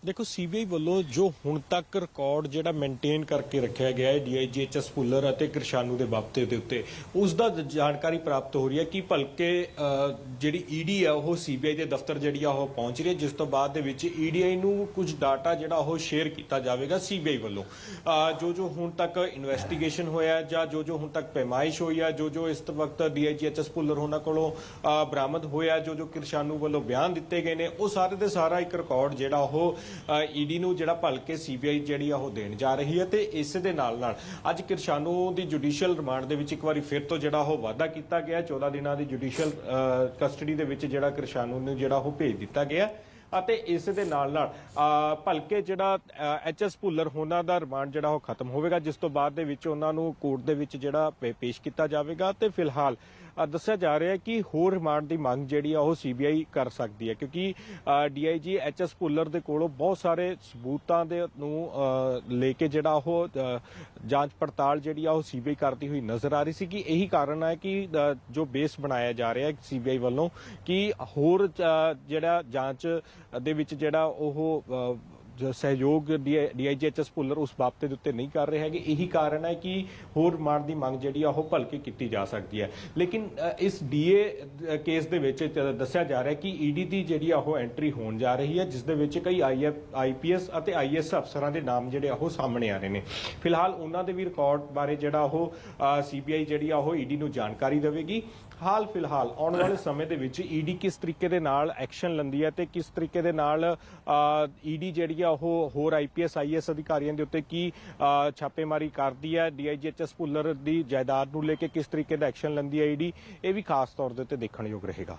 ਦੇਖੋ ਸੀਬੀਆਈ ਵੱਲੋਂ ਜੋ ਹੁਣ ਤੱਕ ਰਿਕਾਰਡ ਜਿਹੜਾ ਮੇਨਟੇਨ ਕਰਕੇ ਰੱਖਿਆ ਗਿਆ ਹੈ ਡੀਆਈਜੀਐਚਐਸ ਭੁੱਲਰ ਅਤੇ ਕਿਰਸ਼ਾਨੂ ਦੇ ਬਾਬਤੇ ਦੇ ਉੱਤੇ ਉਸ ਦਾ ਜਾਣਕਾਰੀ ਪ੍ਰਾਪਤ ਹੋ ਰਹੀ ਹੈ ਕਿ ਭਲਕੇ ਅ, ਜਿਹੜੀ ਈਡੀ ਆ ਉਹ ਸੀਬੀਆਈ ਦੇ ਦਫ਼ਤਰ ਜਿਹੜੀ ਆ ਉਹ ਪਹੁੰਚ ਰਹੀ ਹੈ ਜਿਸ ਤੋਂ ਬਾਅਦ ਦੇ ਵਿੱਚ ਈਡੀਆਈ ਨੂੰ ਕੁਝ ਡਾਟਾ ਜਿਹੜਾ ਉਹ ਸ਼ੇਅਰ ਕੀਤਾ ਜਾਵੇਗਾ ਸੀਬੀਆਈ ਵੱਲੋਂ। ਜੋ ਜੋ ਹੁਣ ਤੱਕ ਇਨਵੈਸਟੀਗੇਸ਼ਨ ਹੋਇਆ ਜਾਂ ਜੋ ਜੋ ਹੁਣ ਤੱਕ ਪੈਮਾਇਸ਼ ਹੋਈ ਆ ਜੋ ਜੋ ਇਸ ਵਕਤ ਡੀਆਈਜੀਐਚਐਸ ਭੁੱਲਰ ਉਹਨਾਂ ਕੋਲੋਂ ਬਰਾਮਦ ਹੋਇਆ ਜੋ ਜੋ ਕਿਰਸ਼ਾਨੂ ਵੱਲੋਂ ਬਿਆਨ ਦਿੱਤੇ ਗਏ ਨੇ ਉਹ ਸਾਰੇ ਦੇ ਸਾਰਾ ਇੱਕ ਰਿਕਾਰਡ ਜਿਹੜਾ ਉਹ ਈਡੀ ਨੂੰ ਜਿਹੜਾ ਭਲ ਕੇ ਸੀਬੀਆਈ ਜਿਹੜੀ ਆ ਉਹ ਦੇਣ ਜਾ ਰਹੀ ਹੈ ਤੇ ਇਸ ਦੇ ਨਾਲ ਨਾਲ ਅੱਜ ਕਿਰਸ਼ਾਨੂ ਦੀ ਜੁਡੀਸ਼ੀਅਲ ਰਿਮਾਂਡ ਦੇ ਵਿੱਚ ਇੱਕ ਵਾਰੀ ਫਿਰ ਤੋਂ ਜਿਹੜਾ ਉਹ ਵਾਅਦਾ ਕੀਤਾ ਗਿਆ 14 ਦਿਨਾਂ ਦੀ ਜੁਡੀਸ਼ੀਅਲ ਕਸਟਡੀ ਦੇ ਵਿੱਚ ਜਿਹੜਾ ਕਿਰਸ਼ਾਨੂ ਨੂੰ ਜਿਹੜਾ ਉਹ ਭੇਜ ਦਿੱਤਾ ਗਿਆ ਅਤੇ ਇਸ ਦੇ ਨਾਲ ਨਾਲ ਭਲਕੇ ਜਿਹੜਾ ਐਚਐਸ ਭੁੱਲਰ ਹੋਣਾ ਦਾ ਰਿਮਾਂਡ ਜਿਹੜਾ ਉਹ ਖਤਮ ਹੋਵੇਗਾ, ਜਿਸ ਤੋਂ ਬਾਅਦ ਦੇ ਵਿੱਚ ਉਹਨਾਂ ਨੂੰ ਕੋਰਟ ਦੇ ਵਿੱਚ ਜਿਹੜਾ ਪੇਸ਼ ਕੀਤਾ ਜਾਵੇਗਾ ਤੇ ਫਿਲਹਾਲ ਦੱਸਿਆ ਜਾ ਰਿਹਾ ਹੈ ਕਿ ਹੋਰ ਰਿਮਾਂਡ ਦੀ ਮੰਗ ਜਿਹੜੀ ਆ, ਉਹ ਸੀਬੀਆਈ ਕਰ ਸਕਦੀ ਹੈ, ਕਿਉਂਕਿ ਡੀਆਈਜੀ ਐਚਐਸ ਭੁੱਲਰ ਦੇ ਕੋਲੋਂ ਬਹੁਤ ਸਾਰੇ ਸਬੂਤਾਂ ਦੇ ਨੂੰ ਲੈ ਕੇ ਜਿਹੜਾ ਉਹ ਜਾਂਚ ਪੜਤਾਲ ਜਿਹੜੀ ਆ, ਉਹ ਸੀਬੀਆਈ ਕਰਦੀ ਹੋਈ ਨਜ਼ਰ ਆ ਰਹੀ ਸੀ ਕਿ ਇਹੀ ਕਾਰਨ ਹੈ ਕਿ ਜੋ ਬੇਸ ਬਣਾਇਆ ਜਾ ਰਿਹਾ ਹੈ ਸੀਬੀਆਈ ਵੱਲੋਂ, ਕਿ ਹੋਰ ਜਿਹੜਾ ਜਾਂਚ ਦੇ ਵਿੱਚ ਜਿਹੜਾ ਉਹ ਜੋ ਸਹਿਯੋਗ ਡੀਆਈਜੀਐਚਐਸ ਭੁੱਲਰ ਉਸ ਬਾਬਤੇ ਦੇ ਉੱਤੇ ਨਹੀਂ ਕਰ ਰਹੇ ਹੈਗੇ। ਇਹੀ ਕਾਰਨ ਹੈ ਕਿ ਹੋਰ ਰਿਮਾਂਡ ਦੀ ਮੰਗ ਜਿਹੜੀ ਆ ਉਹ ਭਲਕੇ ਕੀਤੀ ਜਾ ਸਕਦੀ ਹੈ। ਲੇਕਿਨ ਅ, ਇਸ ਡੀਏ ਕੇਸ ਦੇ ਵਿੱਚ ਦੱਸਿਆ ਜਾ ਰਿਹਾ ਹੈ ਕਿ ਈਡੀ ਦੀ ਜਿਹੜੀ ਆ ਉਹ ਐਂਟਰੀ ਹੋਣ ਜਾ ਰਹੀ ਹੈ ਜਿਸ ਦੇ ਵਿੱਚ ਕਈ ਆਈਪੀਐਸ ਅਤੇ ਆਈਐਸ ਅਫਸਰਾਂ ਦੇ ਨਾਮ ਜਿਹੜੇ ਆ ਉਹ ਸਾਹਮਣੇ ਆ ਰਹੇ ਨੇ। ਫਿਲਹਾਲ ਉਹਨਾਂ ਦੇ ਵੀ ਰਿਕਾਰਡ ਬਾਰੇ ਜਿਹੜਾ ਉਹ ਸੀਬੀਆਈ ਜਿਹੜੀ ਆ ਉਹ ਈਡੀ ਨੂੰ ਜਾਣਕਾਰੀ ਦੇਵੇਗੀ। ਹਾਲ ਫਿਲਹਾਲ, ਆਉਣ ਵਾਲੇ ਸਮੇਂ ਦੇ ਵਿੱਚ ਈਡੀ ਕਿਸ ਤਰੀਕੇ ਦੇ ਨਾਲ ਐਕਸ਼ਨ ਲੈਂਦੀ ਹੈ ਤੇ ਕਿਸ ਤਰੀਕੇ ਦੇ ਨਾਲ ਈਡੀ ਜਿਹੜੀ ਆ ਉਹ ਹੋਰ ਆਈਪੀਐਸ ਆਈਐਸ ਅਧਿਕਾਰੀਆਂ ਦੇ ਉੱਤੇ ਕੀ ਛਾਪੇਮਾਰੀ ਕਰਦੀ ਹੈ? ਡੀਆਈਜੀਐਚਐਸ ਭੁੱਲਰ ਦੀ ਜਾਇਦਾਦ ਨੂੰ ਲੈ ਕੇ ਕਿਸ ਤਰੀਕੇ ਦਾ ਐਕਸ਼ਨ ਲੈਂਦੀ ਹੈ ਈਡੀ ਇਹ ਵੀ ਖਾਸ ਤੌਰ ਦੇ ਉੱਤੇ ਦੇਖਣਯੋਗ ਰਹੇਗਾ।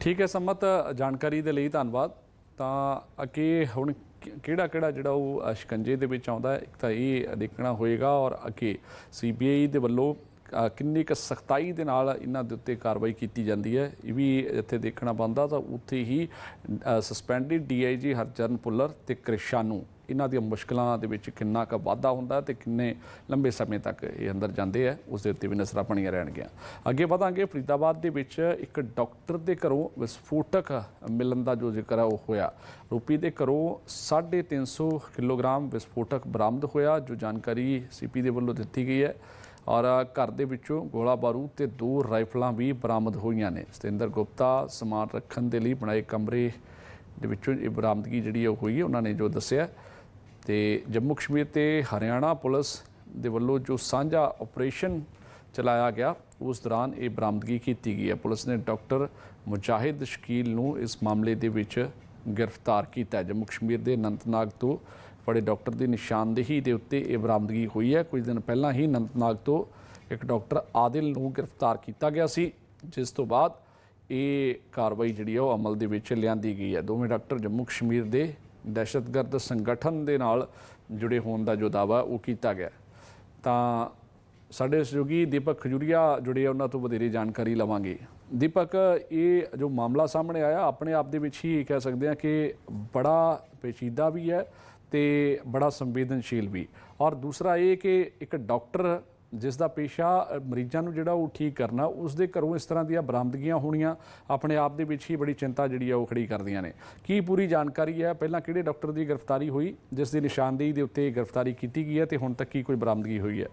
ਠੀਕ ਹੈ, ਸੰਮਤ, ਜਾਣਕਾਰੀ ਦੇ ਲਈ ਧੰਨਵਾਦ। ਤਾਂ ਅੱਗੇ ਹੁਣ ਕਿਹੜਾ ਕਿਹੜਾ ਜਿਹੜਾ ਉਹ ਸ਼ਿਕੰਜੇ ਦੇ ਵਿੱਚ ਆਉਂਦਾ ਇੱਕ ਤਾਂ ਇਹ ਦੇਖਣਾ ਹੋਏਗਾ ਔਰ ਅੱਗੇ ਸੀਬੀਆਈ ਦੇ ਵੱਲੋਂ ਕਿੰਨੀ ਕੁ ਸਖਤਾਈ ਦੇ ਨਾਲ ਇਹਨਾਂ ਦੇ ਉੱਤੇ ਕਾਰਵਾਈ ਕੀਤੀ ਜਾਂਦੀ ਹੈ, ਇਹ ਵੀ ਇੱਥੇ ਦੇਖਣਾ ਬੰਦਾ ਤਾਂ ਉੱਥੇ ਹੀ ਸਸਪੈਂਡਡ ਡੀਆਈਜੀ ਹਰਚਰਨ ਪੁੱਲਰ ਤੇ ਕ੍ਰਿਸ਼ਾਨੂ। ਇਹਨਾਂ ਦੀਆਂ ਮੁਸ਼ਕਲਾਂ ਦੇ ਵਿੱਚ ਕਿੰਨਾ ਕੁ ਵਾਧਾ ਹੁੰਦਾ ਤੇ ਕਿੰਨੇ ਲੰਬੇ ਸਮੇਂ ਤੱਕ ਇਹ ਅੰਦਰ ਜਾਂਦੇ ਆ, ਉਸ ਦੇ ਉੱਤੇ ਵੀ ਨਜ਼ਰਾਂ ਬਣੀਆਂ ਰਹਿਣਗੀਆਂ। ਅੱਗੇ ਵਧਾਂਗੇ, ਫਰੀਦਾਬਾਦ ਦੇ ਵਿੱਚ ਇੱਕ ਡਾਕਟਰ ਦੇ ਘਰੋਂ ਵਿਸਫੋਟਕ ਮਿਲਣ ਦਾ ਜੋ ਜ਼ਿਕਰ ਹੈ ਉਹ ਹੋਇਆ। ਰੂਪੀ ਦੇ ਘਰੋਂ 350 ਕਿਲੋਗ੍ਰਾਮ ਵਿਸਫੋਟਕ ਬਰਾਮਦ ਹੋਇਆ, ਜੋ ਜਾਣਕਾਰੀ ਸੀਪੀ ਦੇ ਵੱਲੋਂ ਦਿੱਤੀ ਗਈ ਹੈ। ਔਰ ਘਰ ਦੇ ਵਿੱਚੋਂ ਗੋਲਾ ਬਾਰੂਦ ਤੇ ਦੋ ਰਾਈਫਲਾਂ ਵੀ ਬਰਾਮਦ ਹੋਈਆਂ ਨੇ। ਸਤਿੰਦਰ ਗੁਪਤਾ ਸਮਾਨ ਰੱਖਣ ਦੇ ਲਈ ਬਣਾਏ ਕਮਰੇ ਦੇ ਵਿੱਚੋਂ ਇਹ ਬਰਾਮਦਗੀ ਜਿਹੜੀ ਹੈ ਉਹ ਹੋਈ ਹੈ, ਉਹਨਾਂ ਨੇ ਜੋ ਦੱਸਿਆ। ਤੇ ਜੰਮੂ ਕਸ਼ਮੀਰ ਤੇ ਹਰਿਆਣਾ ਪੁਲਿਸ ਦੇ ਵੱਲੋਂ ਜੋ ਸਾਂਝਾ ਆਪਰੇਸ਼ਨ ਚਲਾਇਆ ਗਿਆ, ਉਸ ਦੌਰਾਨ ਇਹ ਬਰਾਮਦਗੀ ਕੀਤੀ ਗਈ ਹੈ। ਪੁਲਿਸ ਨੇ ਡਾਕਟਰ ਮੁਜਾਹਿਦ ਸ਼ਕੀਲ ਨੂੰ ਇਸ ਮਾਮਲੇ ਦੇ ਵਿੱਚ ਗ੍ਰਿਫਤਾਰ ਕੀਤਾ ਜੰਮੂ ਕਸ਼ਮੀਰ ਦੇ ਅਨੰਤਨਾਗ ਤੋਂ ਬੜੇ ਡਾਕਟਰ ਦੀ ਨਿਸ਼ਾਨਦੇਹੀ ਦੇ ਉੱਤੇ ਇਹ ਬਰਾਮਦਗੀ ਹੋਈ ਹੈ। ਕੁਝ ਦਿਨ ਪਹਿਲਾਂ ਹੀ ਅਨੰਤਨਾਗ ਤੋਂ ਇੱਕ ਡਾਕਟਰ ਆਦਿਲ ਨੂੰ ਗ੍ਰਿਫਤਾਰ ਕੀਤਾ ਗਿਆ ਸੀ, ਜਿਸ ਤੋਂ ਬਾਅਦ ਇਹ ਕਾਰਵਾਈ ਜਿਹੜੀ ਹੈ ਉਹ ਅਮਲ ਦੇ ਵਿੱਚ ਲਿਆਂਦੀ ਗਈ ਹੈ। ਦੋਵੇਂ ਡਾਕਟਰ ਜੰਮੂ ਕਸ਼ਮੀਰ ਦੇ ਦਹਿਸ਼ਤਗਰਦ ਸੰਗਠਨ ਦੇ ਨਾਲ ਜੁੜੇ ਹੋਣ ਦਾ ਜੋ ਦਾਵਾ ਉਹ ਕੀਤਾ ਗਿਆ। ਤਾਂ ਸਾਡੇ ਸਹਿਯੋਗੀ ਦੀਪਕ ਖਜੂਰੀਆ ਜੁੜੇ ਆ, ਉਹਨਾਂ ਤੋਂ ਵਧੇਰੇ ਜਾਣਕਾਰੀ ਲਵਾਂਗੇ। ਦੀਪਕ, ਇਹ ਜੋ ਮਾਮਲਾ ਸਾਹਮਣੇ ਆਇਆ, ਆਪਣੇ ਆਪ ਦੇ ਵਿੱਚ ਹੀ ਕਹਿ ਸਕਦੇ ਹਾਂ ਕਿ ਬੜਾ ਪੇਚੀਦਾ ਵੀ ਹੈ। ਤੇ ਬੜਾ ਸੰਵੇਦਨਸ਼ੀਲ ਵੀ। ਔਰ ਦੂਸਰਾ ਇਹ ਕਿ ਇੱਕ ਡਾਕਟਰ ਜਿਸ ਦਾ ਪੇਸ਼ਾ ਮਰੀਜ਼ਾਂ ਨੂੰ ਜਿਹੜਾ ਉਹ ਠੀਕ ਕਰਨਾ ਉਸ ਦੇ ਘਰੋਂ ਇਸ ਤਰ੍ਹਾਂ ਦੀਆਂ ਬਰਾਮਦਗੀਆਂ ਹੋਣੀਆਂ, ਆਪਣੇ ਆਪ ਦੇ ਵਿੱਚ ਹੀ ਬੜੀ ਚਿੰਤਾ ਜਿਹੜੀ ਆ ਉਹ ਖੜੀ ਕਰਦੀਆਂ ਨੇ। ਕੀ ਪੂਰੀ ਜਾਣਕਾਰੀ ਹੈ? ਪਹਿਲਾਂ ਕਿਹੜੇ ਡਾਕਟਰ ਦੀ ਗ੍ਰਿਫਤਾਰੀ ਹੋਈ ਜਿਸ ਦੀ ਨਿਸ਼ਾਨਦੇਹੀ ਦੇ ਉੱਤੇ ਗ੍ਰਿਫਤਾਰੀ ਕੀਤੀ ਗਈ ਹੈ ਤੇ ਹੁਣ ਤੱਕ ਕੀ ਕੋਈ ਬਰਾਮਦਗੀ ਹੋਈ ਹੈ?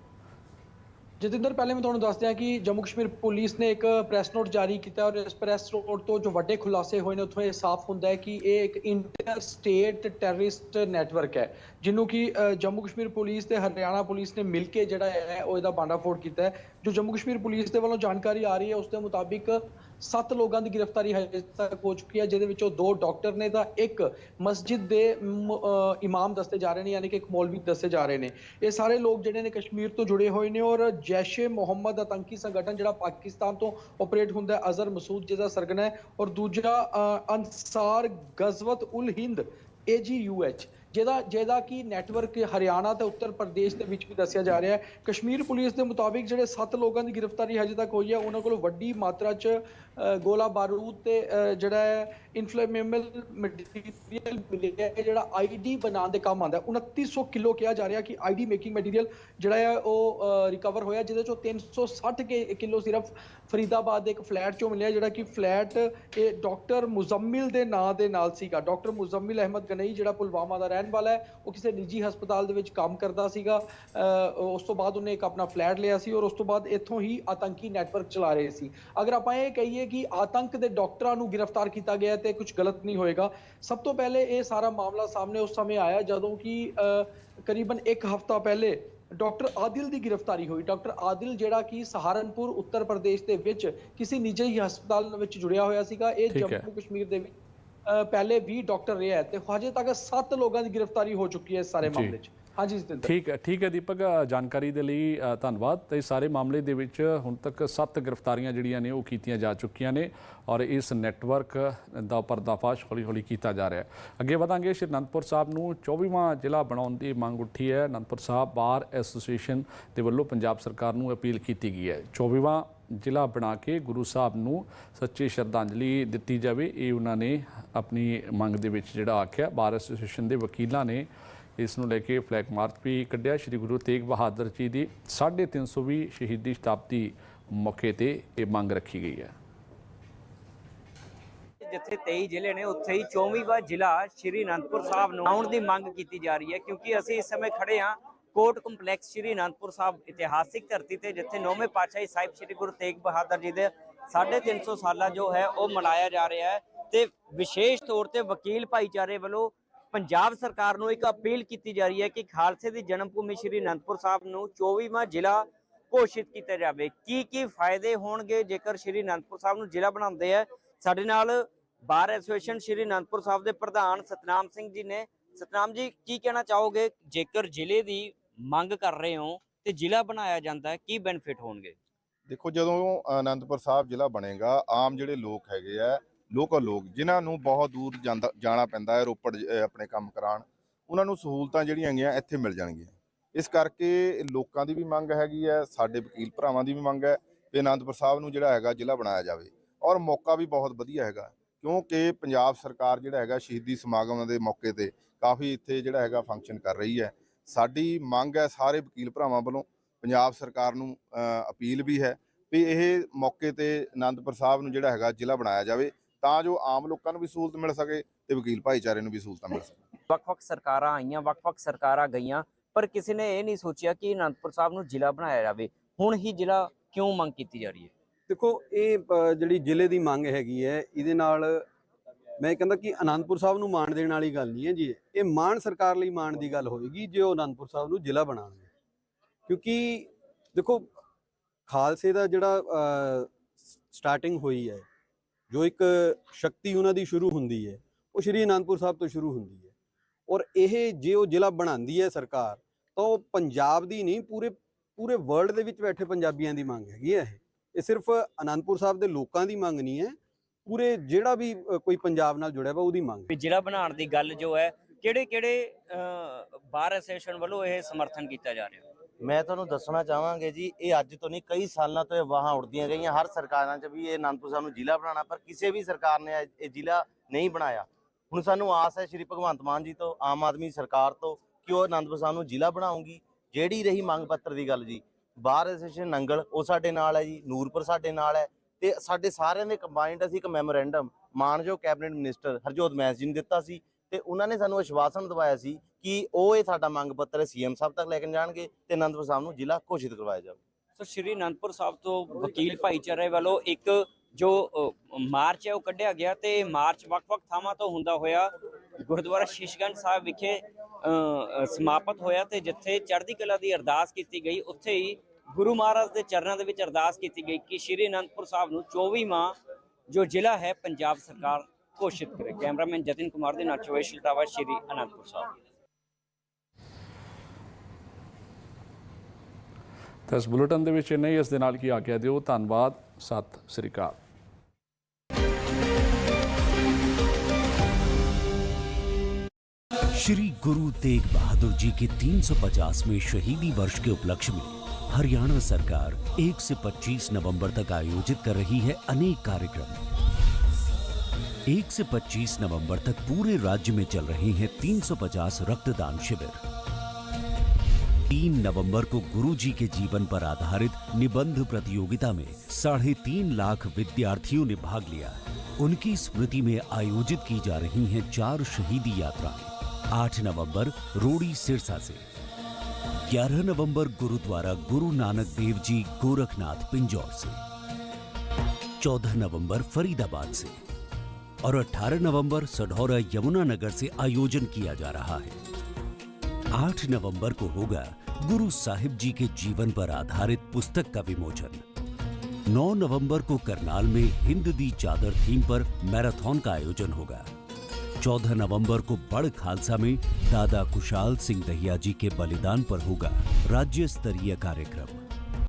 ਜਤਿੰਦਰ, ਪਹਿਲੇ ਮੈਂ ਤੁਹਾਨੂੰ ਦੱਸ ਦਿਆਂ ਕਿ ਜੰਮੂ ਕਸ਼ਮੀਰ ਪੁਲਿਸ ਨੇ ਇੱਕ ਪ੍ਰੈਸ ਨੋਟ ਜਾਰੀ ਕੀਤਾ ਔਰ ਇਸ ਪ੍ਰੈਸ ਨੋਟ ਤੋਂ ਜੋ ਵੱਡੇ ਖੁਲਾਸੇ ਹੋਏ ਨੇ, ਉੱਥੋਂ ਇਹ ਸਾਫ਼ ਹੁੰਦਾ ਹੈ ਕਿ ਇਹ ਇੱਕ ਇੰਟਰ ਸਟੇਟ ਟੈਰਰਿਸਟ ਨੈਟਵਰਕ ਹੈ, ਜਿਹਨੂੰ ਕਿ ਜੰਮੂ ਕਸ਼ਮੀਰ ਪੁਲਿਸ ਤੇ ਹਰਿਆਣਾ ਪੁਲਿਸ ਨੇ ਮਿਲ ਕੇ ਜਿਹੜਾ ਹੈ, ਉਹ ਇਹਦਾ ਬਾਂਡਾਫੋੜ ਕੀਤਾ ਹੈ। ਜੋ ਜੰਮੂ ਕਸ਼ਮੀਰ ਪੁਲਿਸ ਦੇ ਵੱਲੋਂ ਜਾਣਕਾਰੀ ਆ ਰਹੀ ਹੈ, ਉਸ ਦੇ ਮੁਤਾਬਿਕ ਸੱਤ ਲੋਕਾਂ ਦੀ ਗ੍ਰਿਫਤਾਰੀ ਹਜੇ ਤੱਕ ਹੋ ਚੁੱਕੀ ਹੈ ਜਿਹਦੇ ਵਿੱਚੋਂ ਦੋ ਡਾਕਟਰ ਨੇ ਤਾਂ ਇੱਕ ਮਸਜਿਦ ਦੇ ਇਮਾਮ ਦੱਸੇ ਜਾ ਰਹੇ ਨੇ ਯਾਨੀ ਕਿ ਇੱਕ ਮੌਲਵੀ ਦੱਸੇ ਜਾ ਰਹੇ ਨੇ। ਇਹ ਸਾਰੇ ਲੋਕ ਜਿਹੜੇ ਨੇ ਕਸ਼ਮੀਰ ਤੋਂ ਜੁੜੇ ਹੋਏ ਨੇ ਔਰ ਜੈਸ਼ੇ ਮੁਹੰਮਦ ਆਤੰਕੀ ਸੰਗਠਨ ਜਿਹੜਾ ਪਾਕਿਸਤਾਨ ਤੋਂ ਆਪਰੇਟ ਹੁੰਦਾ ਹੈ ਅਜ਼ਹਰ ਮਸੂਦ ਜਿਹਦਾ ਸਰਗਨਾ ਹੈ ਔਰ ਦੂਜਾ ਅ, ਅਨਸਾਰ ਗਜ਼ਵਤ ਉਲ ਹਿੰਦ AGUH ਜਿਹਦਾ ਜਿਹਦਾ ਕਿ ਨੈਟਵਰਕ ਹਰਿਆਣਾ ਤੇ ਉੱਤਰ ਪ੍ਰਦੇਸ਼ ਦੇ ਵਿੱਚ ਵੀ ਦੱਸਿਆ ਜਾ ਰਿਹਾ ਹੈ। ਕਸ਼ਮੀਰ ਪੁਲਿਸ ਦੇ ਮੁਤਾਬਿਕ ਜਿਹੜੇ 7 ਲੋਕਾਂ ਦੀ ਗ੍ਰਿਫਤਾਰੀ ਹਜੇ ਤੱਕ ਹੋਈ ਹੈ, ਉਹਨਾਂ ਕੋਲੋਂ ਵੱਡੀ ਮਾਤਰਾ 'ਚ ਗੋਲਾ ਬਾਰੂਦ ਤੇ ਜਿਹੜਾ ਹੈ ਇਨਫਲੇਮੇਬਲ ਮਟੀਰੀਅਲ ਮਿਲਿਆ ਹੈ, ਜਿਹੜਾ ਆਈਡੀ ਬਣਾਉਣ ਦੇ ਕੰਮ ਆਉਂਦਾ ਹੈ। 2900 ਕਿਲੋ ਕਿਹਾ ਜਾ ਰਿਹਾ ਕਿ ਆਈਡੀ ਮੇਕਿੰਗ ਮਟੀਰੀਅਲ ਜਿਹੜਾ ਹੈ, ਉਹ ਰਿਕਵਰ ਹੋਇਆ, ਜਿਹਦੇ ਚੋਂ 360 ਕਿ- ਕਿਲੋ ਸਿਰਫ ਫਰੀਦਾਬਾਦ ਦੇ ਇੱਕ ਫਲੈਟ ਚੋਂ ਮਿਲਿਆ, ਜਿਹੜਾ ਕਿ ਫਲੈਟ ਇਹ ਡਾਕਟਰ ਮੁਜ਼ਮਿਲ ਦੇ ਨਾਂ ਦੇ ਨਾਲ ਸੀਗਾ। ਡਾਕਟਰ ਮੁਜ਼ੰਮਿਲ ਅਹਿਮਦ ਗਨਈ, ਜਿਹੜਾ ਪੁਲਵਾਮਾ ਦਾ ਰਹਿਣ ਵਾਲਾ ਹੈ, ਉਹ ਕਿਸੇ ਨਿੱਜੀ ਹਸਪਤਾਲ ਦੇ ਵਿੱਚ ਕੰਮ ਕਰਦਾ ਸੀਗਾ। ਉਸ ਤੋਂ ਬਾਅਦ ਉਹਨੇ ਇੱਕ ਆਪਣਾ ਫਲੈਟ ਲਿਆ ਸੀ ਔਰ ਉਸ ਤੋਂ ਬਾਅਦ ਇੱਥੋਂ ਹੀ ਆਤੰਕੀ ਨੈਟਵਰਕ ਚਲਾ ਰਹੇ ਸੀ। ਅਗਰ ਆਪਾਂ ਇਹ ਕਹੀਏ ਕਿ ਆਤੰਕ ਦੇ ਡਾਕਟਰਾਂ ਨੂੰ ਗ੍ਰਿਫਤਾਰ ਕੀਤਾ ਗਿਆ ਤੇ ਕੁਝ ਗਲਤ ਨਹੀਂ ਹੋਏਗਾ ਸਭ ਤੋਂ ਪਹਿਲੇ ਇਹ ਸਾਰਾ ਮਾਮਲਾ ਸਾਹਮਣੇ ਉਸ ਸਮੇਂ ਆਇਆ ਜਦੋਂ ਕਿ ਕਰੀਬਨ ਇੱਕ ਹਫ਼ਤਾ ਪਹਿਲੇ ਡਾਕਟਰ ਆਦਿਲ ਦੀ ਗ੍ਰਿਫਤਾਰੀ ਹੋਈ ਡਾਕਟਰ ਆਦਿਲ ਜਿਹੜਾ ਕਿ ਸਹਾਰਨਪੁਰ ਉੱਤਰ ਪ੍ਰਦੇਸ਼ ਦੇ ਵਿੱਚ ਕਿਸੇ ਨਿੱਜੀ ਹਸਪਤਾਲ ਵਿੱਚ ਜੁੜਿਆ ਹੋਇਆ ਸੀਗਾ ਇਹ। ਜੰਮੂ ਕਸ਼ਮੀਰ ਦੇ ਵਿੱਚ ਪਹਿਲੇ 20 ਡਾਕਟਰ ਰਿਹਾ ਤੇ ਹਜੇ ਤੱਕ 7 ਲੋਕਾਂ ਦੀ ਗ੍ਰਿਫਤਾਰੀ ਹੋ ਚੁੱਕੀ ਹੈ ਇਸ ਸਾਰੇ। ਮਾਮਲੇ 'ਚ ਹਾਂਜੀ ਜਤਿੰਦਰ। ਠੀਕ ਹੈ ਠੀਕ ਹੈ ਦੀਪਕ, ਜਾਣਕਾਰੀ ਦੇ ਲਈ ਧੰਨਵਾਦ। ਤੇ ਇਸ ਸਾਰੇ ਮਾਮਲੇ ਦੇ ਵਿੱਚ ਹੁਣ ਤੱਕ 7 ਗ੍ਰਿਫਤਾਰੀਆਂ ਜਿਹੜੀਆਂ ਨੇ, ਉਹ ਕੀਤੀਆਂ ਜਾ ਚੁੱਕੀਆਂ ਨੇ ਔਰ ਇਸ ਨੈਟਵਰਕ ਦਾ ਪਰਦਾਫਾਸ਼ ਹੌਲੀ-ਹੌਲੀ ਕੀਤਾ ਜਾ ਰਿਹਾ ਹੈ। ਅੱਗੇ ਵਧਾਂਗੇ, ਸ਼੍ਰੀ ਅਨੰਦਪੁਰ ਸਾਹਿਬ ਨੂੰ। 24ਵਾਂ ਜ਼ਿਲ੍ਹਾ ਬਣਾਉਣ ਦੀ ਮੰਗ ਉੱਠੀ ਹੈ। ਅਨੰਦਪੁਰ ਸਾਹਿਬ ਬਾਰ ਐਸੋਸੀਏਸ਼ਨ ਦੇ ਵੱਲੋਂ ਪੰਜਾਬ ਸਰਕਾਰ ਨੂੰ ਅਪੀਲ ਕੀਤੀ ਗਈ ਹੈ। 24ਵਾਂ ਜ਼ਿਲ੍ਹਾ ਬਣਾ ਕੇ ਗੁਰੂ ਸਾਹਿਬ ਨੂੰ ਸੱਚੀ ਸ਼ਰਧਾਂਜਲੀ ਦਿੱਤੀ ਜਾਵੇ, ਇਹ ਉਹਨਾਂ ਨੇ ਆਪਣੀ ਮੰਗ ਦੇ ਵਿੱਚ ਜਿਹੜਾ ਆਖਿਆ। ਬਾਰ ਐਸੋਸੀਏਸ਼ਨ ਦੇ ਵਕੀਲਾਂ ਨੇ ਇਸ ਨੂੰ ਲੈ ਕੇ ਫਲੈਗ ਮਾਰਚ ਵੀ ਕੱਢਿਆ। ਸ੍ਰੀ ਗੁਰੂ ਤੇਗ ਬਹਾਦਰ ਜੀ ਦੀ 350ਵੀਂ ਸ਼ਹੀਦੀ ਸ਼ਤਾਬਦੀ ਮੌਕੇ ਤੇ ਇਹ ਮੰਗ ਰੱਖੀ ਗਈ ਹੈ। ਜਿੱਥੇ 23 ਜ਼ਿਲ੍ਹੇ ਨੇ, ਉੱਥੇ ਹੀ 24ਵਾਂ ਜ਼ਿਲ੍ਹਾ ਸ਼੍ਰੀ ਅਨੰਦਪੁਰ ਸਾਹਿਬ ਨੂੰ ਆਉਣ ਦੀ ਮੰਗ ਕੀਤੀ ਜਾ ਰਹੀ ਹੈ, ਕਿਉਂਕਿ ਅਸੀਂ ਇਸ ਸਮੇਂ ਖੜੇ ਹਾਂ ਕੋਟ ਕੰਪਲੈਕਸ ਸ਼੍ਰੀ ਅਨੰਦਪੁਰ ਸਾਹਿਬ ਇਤਿਹਾਸਿਕ ਧਰਤੀ ਤੇ, ਜਿੱਥੇ ਨੌਵੇਂ ਪਾਤਸ਼ਾਹੀ ਸਾਹਿਬ ਸ਼੍ਰੀ ਗੁਰੂ ਤੇਗ ਬਹਾਦਰ ਜੀ ਦੇ 350 ਸਾਲਾ ਜੋ ਹੈ, ਉਹ ਮਨਾਇਆ ਜਾ ਰਿਹਾ ਹੈ ਤੇ ਵਿਸ਼ੇਸ਼ ਤੌਰ ਤੇ ਵਕੀਲ ਭਾਈਚਾਰੇ ਵੱਲੋਂ ਪੰਜਾਬ ਸਰਕਾਰ ਨੂੰ ਇੱਕ ਅਪੀਲ ਕੀਤੀ ਜਾ ਰਹੀ ਹੈ ਕਿ ਖਾਲਸੇ ਦੀ ਜਨਮ ਭੂਮੀ ਸ਼੍ਰੀ ਅਨੰਦਪੁਰ ਸਾਹਿਬ ਨੂੰ 24ਵਾਂ ਜ਼ਿਲ੍ਹਾ ਘੋਸ਼ਿਤ ਕੀਤਾ ਜਾਵੇ। ਕੀ ਕੀ ਫਾਇਦੇ ਹੋਣਗੇ ਜੇਕਰ ਸ਼੍ਰੀ ਅਨੰਦਪੁਰ ਸਾਹਿਬ ਨੂੰ ਜ਼ਿਲ੍ਹਾ ਬਣਾਉਂਦੇ ਆ? ਸਾਡੇ ਨਾਲ ਬਾਰ ਐਸੋਸੀਏਸ਼ਨ ਸ਼੍ਰੀ ਅਨੰਦਪੁਰ ਸਾਹਿਬ ਦੇ ਪ੍ਰਧਾਨ ਸਤਨਾਮ ਸਿੰਘ ਜੀ ਨੇ। ਸਤਨਾਮ ਜੀ, ਕੀ ਕਹਿਣਾ ਚਾਹੋਗੇ? ਜੇਕਰ ਜ਼ਿਲ੍ਹੇ ਦੀ ਮੰਗ ਕਰ ਰਹੇ ਹੋ ਤੇ ਜ਼ਿਲ੍ਹਾ ਬਣਾਇਆ ਜਾਂਦਾ ਕੀ ਬੈਨੀਫਿਟ ਹੋਣਗੇ? ਦੇਖੋ, ਜਦੋਂ ਅਨੰਦਪੁਰ ਸਾਹਿਬ ਜ਼ਿਲ੍ਹਾ ਬਣੇਗਾ, ਆਮ ਜਿਹੜੇ ਲੋਕ ਹੈਗੇ ਆ ਲੋਕਲ ਲੋਕ, ਜਿਨ੍ਹਾਂ ਨੂੰ ਬਹੁਤ ਦੂਰ ਜਾਂਦਾ, ਜਾਣਾ ਪੈਂਦਾ ਹੈ ਰੋਪੜ ਆਪਣੇ ਕੰਮ ਕਰਾਉਣ, ਉਹਨਾਂ ਨੂੰ ਸਹੂਲਤਾਂ ਜਿਹੜੀਆਂ ਹੈਗੀਆਂ ਇੱਥੇ ਮਿਲ ਜਾਣਗੀਆਂ। ਇਸ ਕਰਕੇ ਲੋਕਾਂ ਦੀ ਵੀ ਮੰਗ ਹੈਗੀ ਹੈ, ਸਾਡੇ ਵਕੀਲ ਭਰਾਵਾਂ ਦੀ ਵੀ ਮੰਗ ਹੈ ਕਿ ਆਨੰਦਪੁਰ ਸਾਹਿਬ ਨੂੰ ਜਿਹੜਾ ਹੈਗਾ ਜ਼ਿਲ੍ਹਾ ਬਣਾਇਆ ਜਾਵੇ। ਔਰ ਮੌਕਾ ਵੀ ਬਹੁਤ ਵਧੀਆ ਹੈਗਾ, ਕਿਉਂਕਿ ਪੰਜਾਬ ਸਰਕਾਰ ਜਿਹੜਾ ਹੈਗਾ ਸ਼ਹੀਦੀ ਸਮਾਗਮ ਦੇ ਮੌਕੇ ਤੇ ਕਾਫੀ ਇੱਥੇ ਜਿਹੜਾ ਹੈਗਾ ਫੰਕਸ਼ਨ ਕਰ ਰਹੀ ਹੈ। ਸਾਡੀ ਮੰਗ ਹੈ ਸਾਰੇ ਵਕੀਲ ਭਰਾਵਾਂ ਵੱਲੋਂ, ਪੰਜਾਬ ਸਰਕਾਰ ਨੂੰ ਅਪੀਲ ਵੀ ਹੈ, ਵੀ ਇਹ ਮੌਕੇ ਤੇ ਆਨੰਦਪੁਰ ਸਾਹਿਬ ਨੂੰ ਜਿਹੜਾ ਹੈਗਾ ਜ਼ਿਲ੍ਹਾ ਬਣਾਇਆ ਜਾਵੇ। ਤਾਂ ਜੋ ਆਮ ਲੋਕਾਂ ਨੂੰ ਵੀ ਸਹੂਲਤ ਮਿਲ ਸਕੇ ਤੇ ਵਕੀਲ ਭਾਈਚਾਰੇ ਨੂੰ ਵੀ ਸਹੂਲਤਾਂ ਮਿਲ ਸਕਣ। ਵੱਖ-ਵੱਖ ਸਰਕਾਰਾਂ ਆਈਆਂ ਵੱਖ-ਵੱਖ ਸਰਕਾਰਾਂ ਗਈਆਂ ਪਰ ਕਿਸੇ ਨੇ ਇਹ ਨਹੀਂ ਸੋਚਿਆ ਕਿ ਅਨੰਦਪੁਰ ਸਾਹਿਬ ਨੂੰ ਜ਼ਿਲ੍ਹਾ ਬਣਾਇਆ ਜਾਵੇ। ਹੁਣ ਹੀ ਜ਼ਿਲ੍ਹਾ ਕਿਉਂ ਮੰਗ ਕੀਤੀ ਜਾ ਰਹੀ ਹੈ? ਦੇਖੋ ਇਹ ਜਿਹੜੀ ਜ਼ਿਲ੍ਹੇ ਦੀ ਮੰਗ ਹੈਗੀ ਹੈ ਇਹਦੇ ਨਾਲ ਮੈਂ ਕਹਿੰਦਾ ਕਿ ਆਨੰਦਪੁਰ ਸਾਹਿਬ ਨੂੰ ਮਾਣ ਦੇਣ ਵਾਲੀ ਗੱਲ ਨਹੀਂ ਹੈ ਜੀ। ਇਹ ਮਾਣ ਸਰਕਾਰ ਲਈ ਮਾਣ ਦੀ ਗੱਲ ਹੋਏਗੀ ਜੇ ਉਹ ਆਨੰਦਪੁਰ ਸਾਹਿਬ ਨੂੰ ਜ਼ਿਲ੍ਹਾ ਬਣਾਉਣਗੇ ਕਿਉਂਕਿ ਦੇਖੋ ਖਾਲਸੇ ਦਾ ਜਿਹੜਾ ਸਟਾਰਟਿੰਗ ਹੋਈ ਹੈ ਜੋ ਇੱਕ ਸ਼ਕਤੀ ਉਹਨਾਂ ਦੀ ਸ਼ੁਰੂ ਹੁੰਦੀ ਹੈ, ਉਹ ਸ਼੍ਰੀ ਅਨੰਦਪੁਰ ਸਾਹਿਬ ਤੋਂ ਸ਼ੁਰੂ ਹੁੰਦੀ ਹੈ। ਔਰ ਇਹ ਜੇ ਉਹ ਜ਼ਿਲ੍ਹਾ ਬਣਾਉਂਦੀ ਹੈ ਸਰਕਾਰ, ਤਾਂ ਉਹ ਪੰਜਾਬ ਦੀ ਨਹੀਂ, ਪੂਰੇ ਪੂਰੇ ਵਰਲਡ ਦੇ ਵਿੱਚ ਬੈਠੇ ਪੰਜਾਬੀਆਂ ਦੀ ਮੰਗ ਹੈਗੀ ਹੈ ਇਹ। ਇਹ ਸਿਰਫ ਅਨੰਦਪੁਰ ਸਾਹਿਬ ਦੇ ਲੋਕਾਂ ਦੀ ਮੰਗ ਨਹੀਂ ਹੈ, ਪੂਰੇ ਜਿਹੜਾ ਵੀ ਕੋਈ ਪੰਜਾਬ ਨਾਲ ਜੁੜਿਆ ਵਾ ਉਹਦੀ ਮੰਗ ਹੈ। ਜ਼ਿਲ੍ਹਾ ਬਣਾਉਣ ਦੀ ਗੱਲ ਜੋ ਹੈ, ਕਿਹੜੇ-ਕਿਹੜੇ ਬਾਰ ਐਸੋਸੀਏਸ਼ਨ ਵੱਲੋਂ ਇਹ ਸਮਰਥਨ ਕੀਤਾ ਜਾ ਰਿਹਾ? ਮੈਂ ਤੁਹਾਨੂੰ ਦੱਸਣਾ ਚਾਹਾਂਗੇ ਜੀ, ਇਹ ਅੱਜ ਤੋਂ ਨਹੀਂ, ਕਈ ਸਾਲਾਂ ਤੋਂ ਇਹ ਵਾਹਾਂ ਉੱਡਦੀਆਂ ਗਈਆਂ। ਹਰ ਸਰਕਾਰਾਂ 'ਚ ਵੀ ਇਹ ਅਨੰਦਪੁਰ ਸਾਹਿਬ ਨੂੰ ਜ਼ਿਲ੍ਹਾ ਬਣਾਉਣਾ, ਪਰ ਕਿਸੇ ਵੀ ਸਰਕਾਰ ਨੇ ਇਹ ਇਹ ਜ਼ਿਲ੍ਹਾ ਨਹੀਂ ਬਣਾਇਆ। ਹੁਣ ਸਾਨੂੰ ਆਸ ਹੈ ਸ਼੍ਰੀ ਭਗਵੰਤ ਮਾਨ ਜੀ ਤੋਂ, ਆਮ ਆਦਮੀ ਸਰਕਾਰ ਤੋਂ, ਕਿ ਉਹ ਅਨੰਦਪੁਰ ਸਾਹਿਬ ਨੂੰ ਜ਼ਿਲ੍ਹਾ ਬਣਾਉਂਗੀ। ਜਿਹੜੀ ਰਹੀ ਮੰਗ ਪੱਤਰ ਦੀ ਗੱਲ ਜੀ, ਬਾਹਰ ਐਸੋਸੀਏਸ਼ਨ ਨੰਗਲ, ਉਹ ਸਾਡੇ ਨਾਲ ਹੈ ਜੀ, ਨੂਰਪੁਰ ਸਾਡੇ ਨਾਲ ਹੈ। ਤੇ ਸਾਡੇ ਸਾਰਿਆਂ ਦੇ ਕੰਬਾਈਨਡ ਅਸੀਂ ਇੱਕ ਮੈਮੋਰੈਂਡਮ ਮਾਨਯੋਗ ਕੈਬਨਿਟ ਮਿਨਿਸਟਰ ਹਰਜੋਤ ਮੈਸ ਜੀ ਨੂੰ ਦਿੱਤਾ ਸੀ। ਤੇ ਉਹਨਾਂ ਨੇ ਸਾਨੂੰ ਅਸ਼ਵਾਸਨ ਦਿਵਾਇਆ ਸੀ ਕਿ ਉਹ ਇਹ ਸਾਡਾ ਮੰਗ ਪੱਤਰ ਸੀਐਮ ਸਾਹਿਬ ਤੱਕ ਲੈ ਕੇ ਜਾਣਗੇ ਤੇ ਅਨੰਦਪੁਰ ਸਾਹਿਬ ਨੂੰ ਜ਼ਿਲ੍ਹਾ ਘੋਸ਼ਿਤ ਕਰਵਾਇਆ ਜਾਵੇ। ਸੋ ਸ਼੍ਰੀ ਅਨੰਦਪੁਰ ਸਾਹਿਬ ਤੋਂ ਵਕੀਲ ਭਾਈਚਾਰੇ ਵੱਲੋਂ ਇੱਕ ਜੋ ਮਾਰਚ ਹੈ ਉਹ ਕੱਢਿਆ ਗਿਆ ਤੇ ਮਾਰਚ ਵੱਖ-ਵੱਖ ਥਾਵਾਂ ਤੋਂ ਹੁੰਦਾ ਹੋਇਆ ਗੁਰਦੁਆਰਾ ਸ਼ੀਸ਼ਗੰਜ ਸਾਹਿਬ ਵਿਖੇ ਸਮਾਪਤ ਹੋਇਆ ਤੇ ਜਿੱਥੇ ਚੜ੍ਹਦੀ ਕਲਾ ਦੀ ਅਰਦਾਸ ਕੀਤੀ ਗਈ, ਉੱਥੇ ਹੀ ਗੁਰੂ ਮਹਾਰਾਜ ਦੇ ਚਰਨਾਂ ਦੇ ਵਿੱਚ ਅਰਦਾਸ ਕੀਤੀ ਗਈ ਕਿ ਸ਼੍ਰੀ ਅਨੰਦਪੁਰ ਸਾਹਿਬ ਨੂੰ 24ਵਾਂ ਜੋ ਜ਼ਿਲ੍ਹਾ ਹੈ ਪੰਜਾਬ ਸਰਕਾਰ ਘੋਸ਼ਿਤ ਕਰੇ ਕੈਮਰਾਮੈਨ ਜਤਿਨ ਕੁਮਾਰ ਦੇ ਨਾਲ ਚੋਏਸ਼ ਲਟਾਵਾ ਸ਼੍ਰੀ ਅਨੰਦਪੁਰ ਸਾਹਿਬ ਤਾਂ ਇਸ ਬੁਲੇਟਿਨ ਦੇ ਵਿੱਚ ਇੰਨਾ ਹੀ ਇਸ ਦੇ ਨਾਲ ਕੀ ਆਗਿਆ ਦਿਓ ਧੰਨਵਾਦ ਸਤਿ ਸ੍ਰੀ ਅਕਾਲ श्री गुरु तेग बहादुर जी के 350वें शहीदी वर्ष के उपलक्ष्य में हरियाणा सरकार 1 से 25 नवंबर तक आयोजित कर रही है अनेक कार्यक्रम 1 से 25 नवंबर तक पूरे राज्य में चल रहे हैं 350 रक्तदान शिविर। 3 नवंबर को गुरु जी के जीवन पर आधारित निबंध प्रतियोगिता में साढ़े तीन लाख विद्यार्थियों ने भाग लिया। उनकी स्मृति में आयोजित की जा रही हैं चार शहीदी यात्राएँ 8 नवंबर रोड़ी सिरसा से। 11 नवंबर गुरुद्वारा गुरु नानक देव जी गोरखनाथ पिंजौर से। 14 नवंबर फरीदाबाद से। और 18 नवंबर सढौरा यमुनानगर से आयोजन किया जा रहा है। 8 नवंबर को होगा गुरु साहिब जी के जीवन पर आधारित पुस्तक का विमोचन। 9 नवंबर को करनाल में हिंद दी चादर थीम पर मैराथन का आयोजन होगा। 14 नवंबर को बड़ खालसा में दादा कुशाल सिंह दहिया जी के बलिदान पर होगा राज्य स्तरीय कार्यक्रम।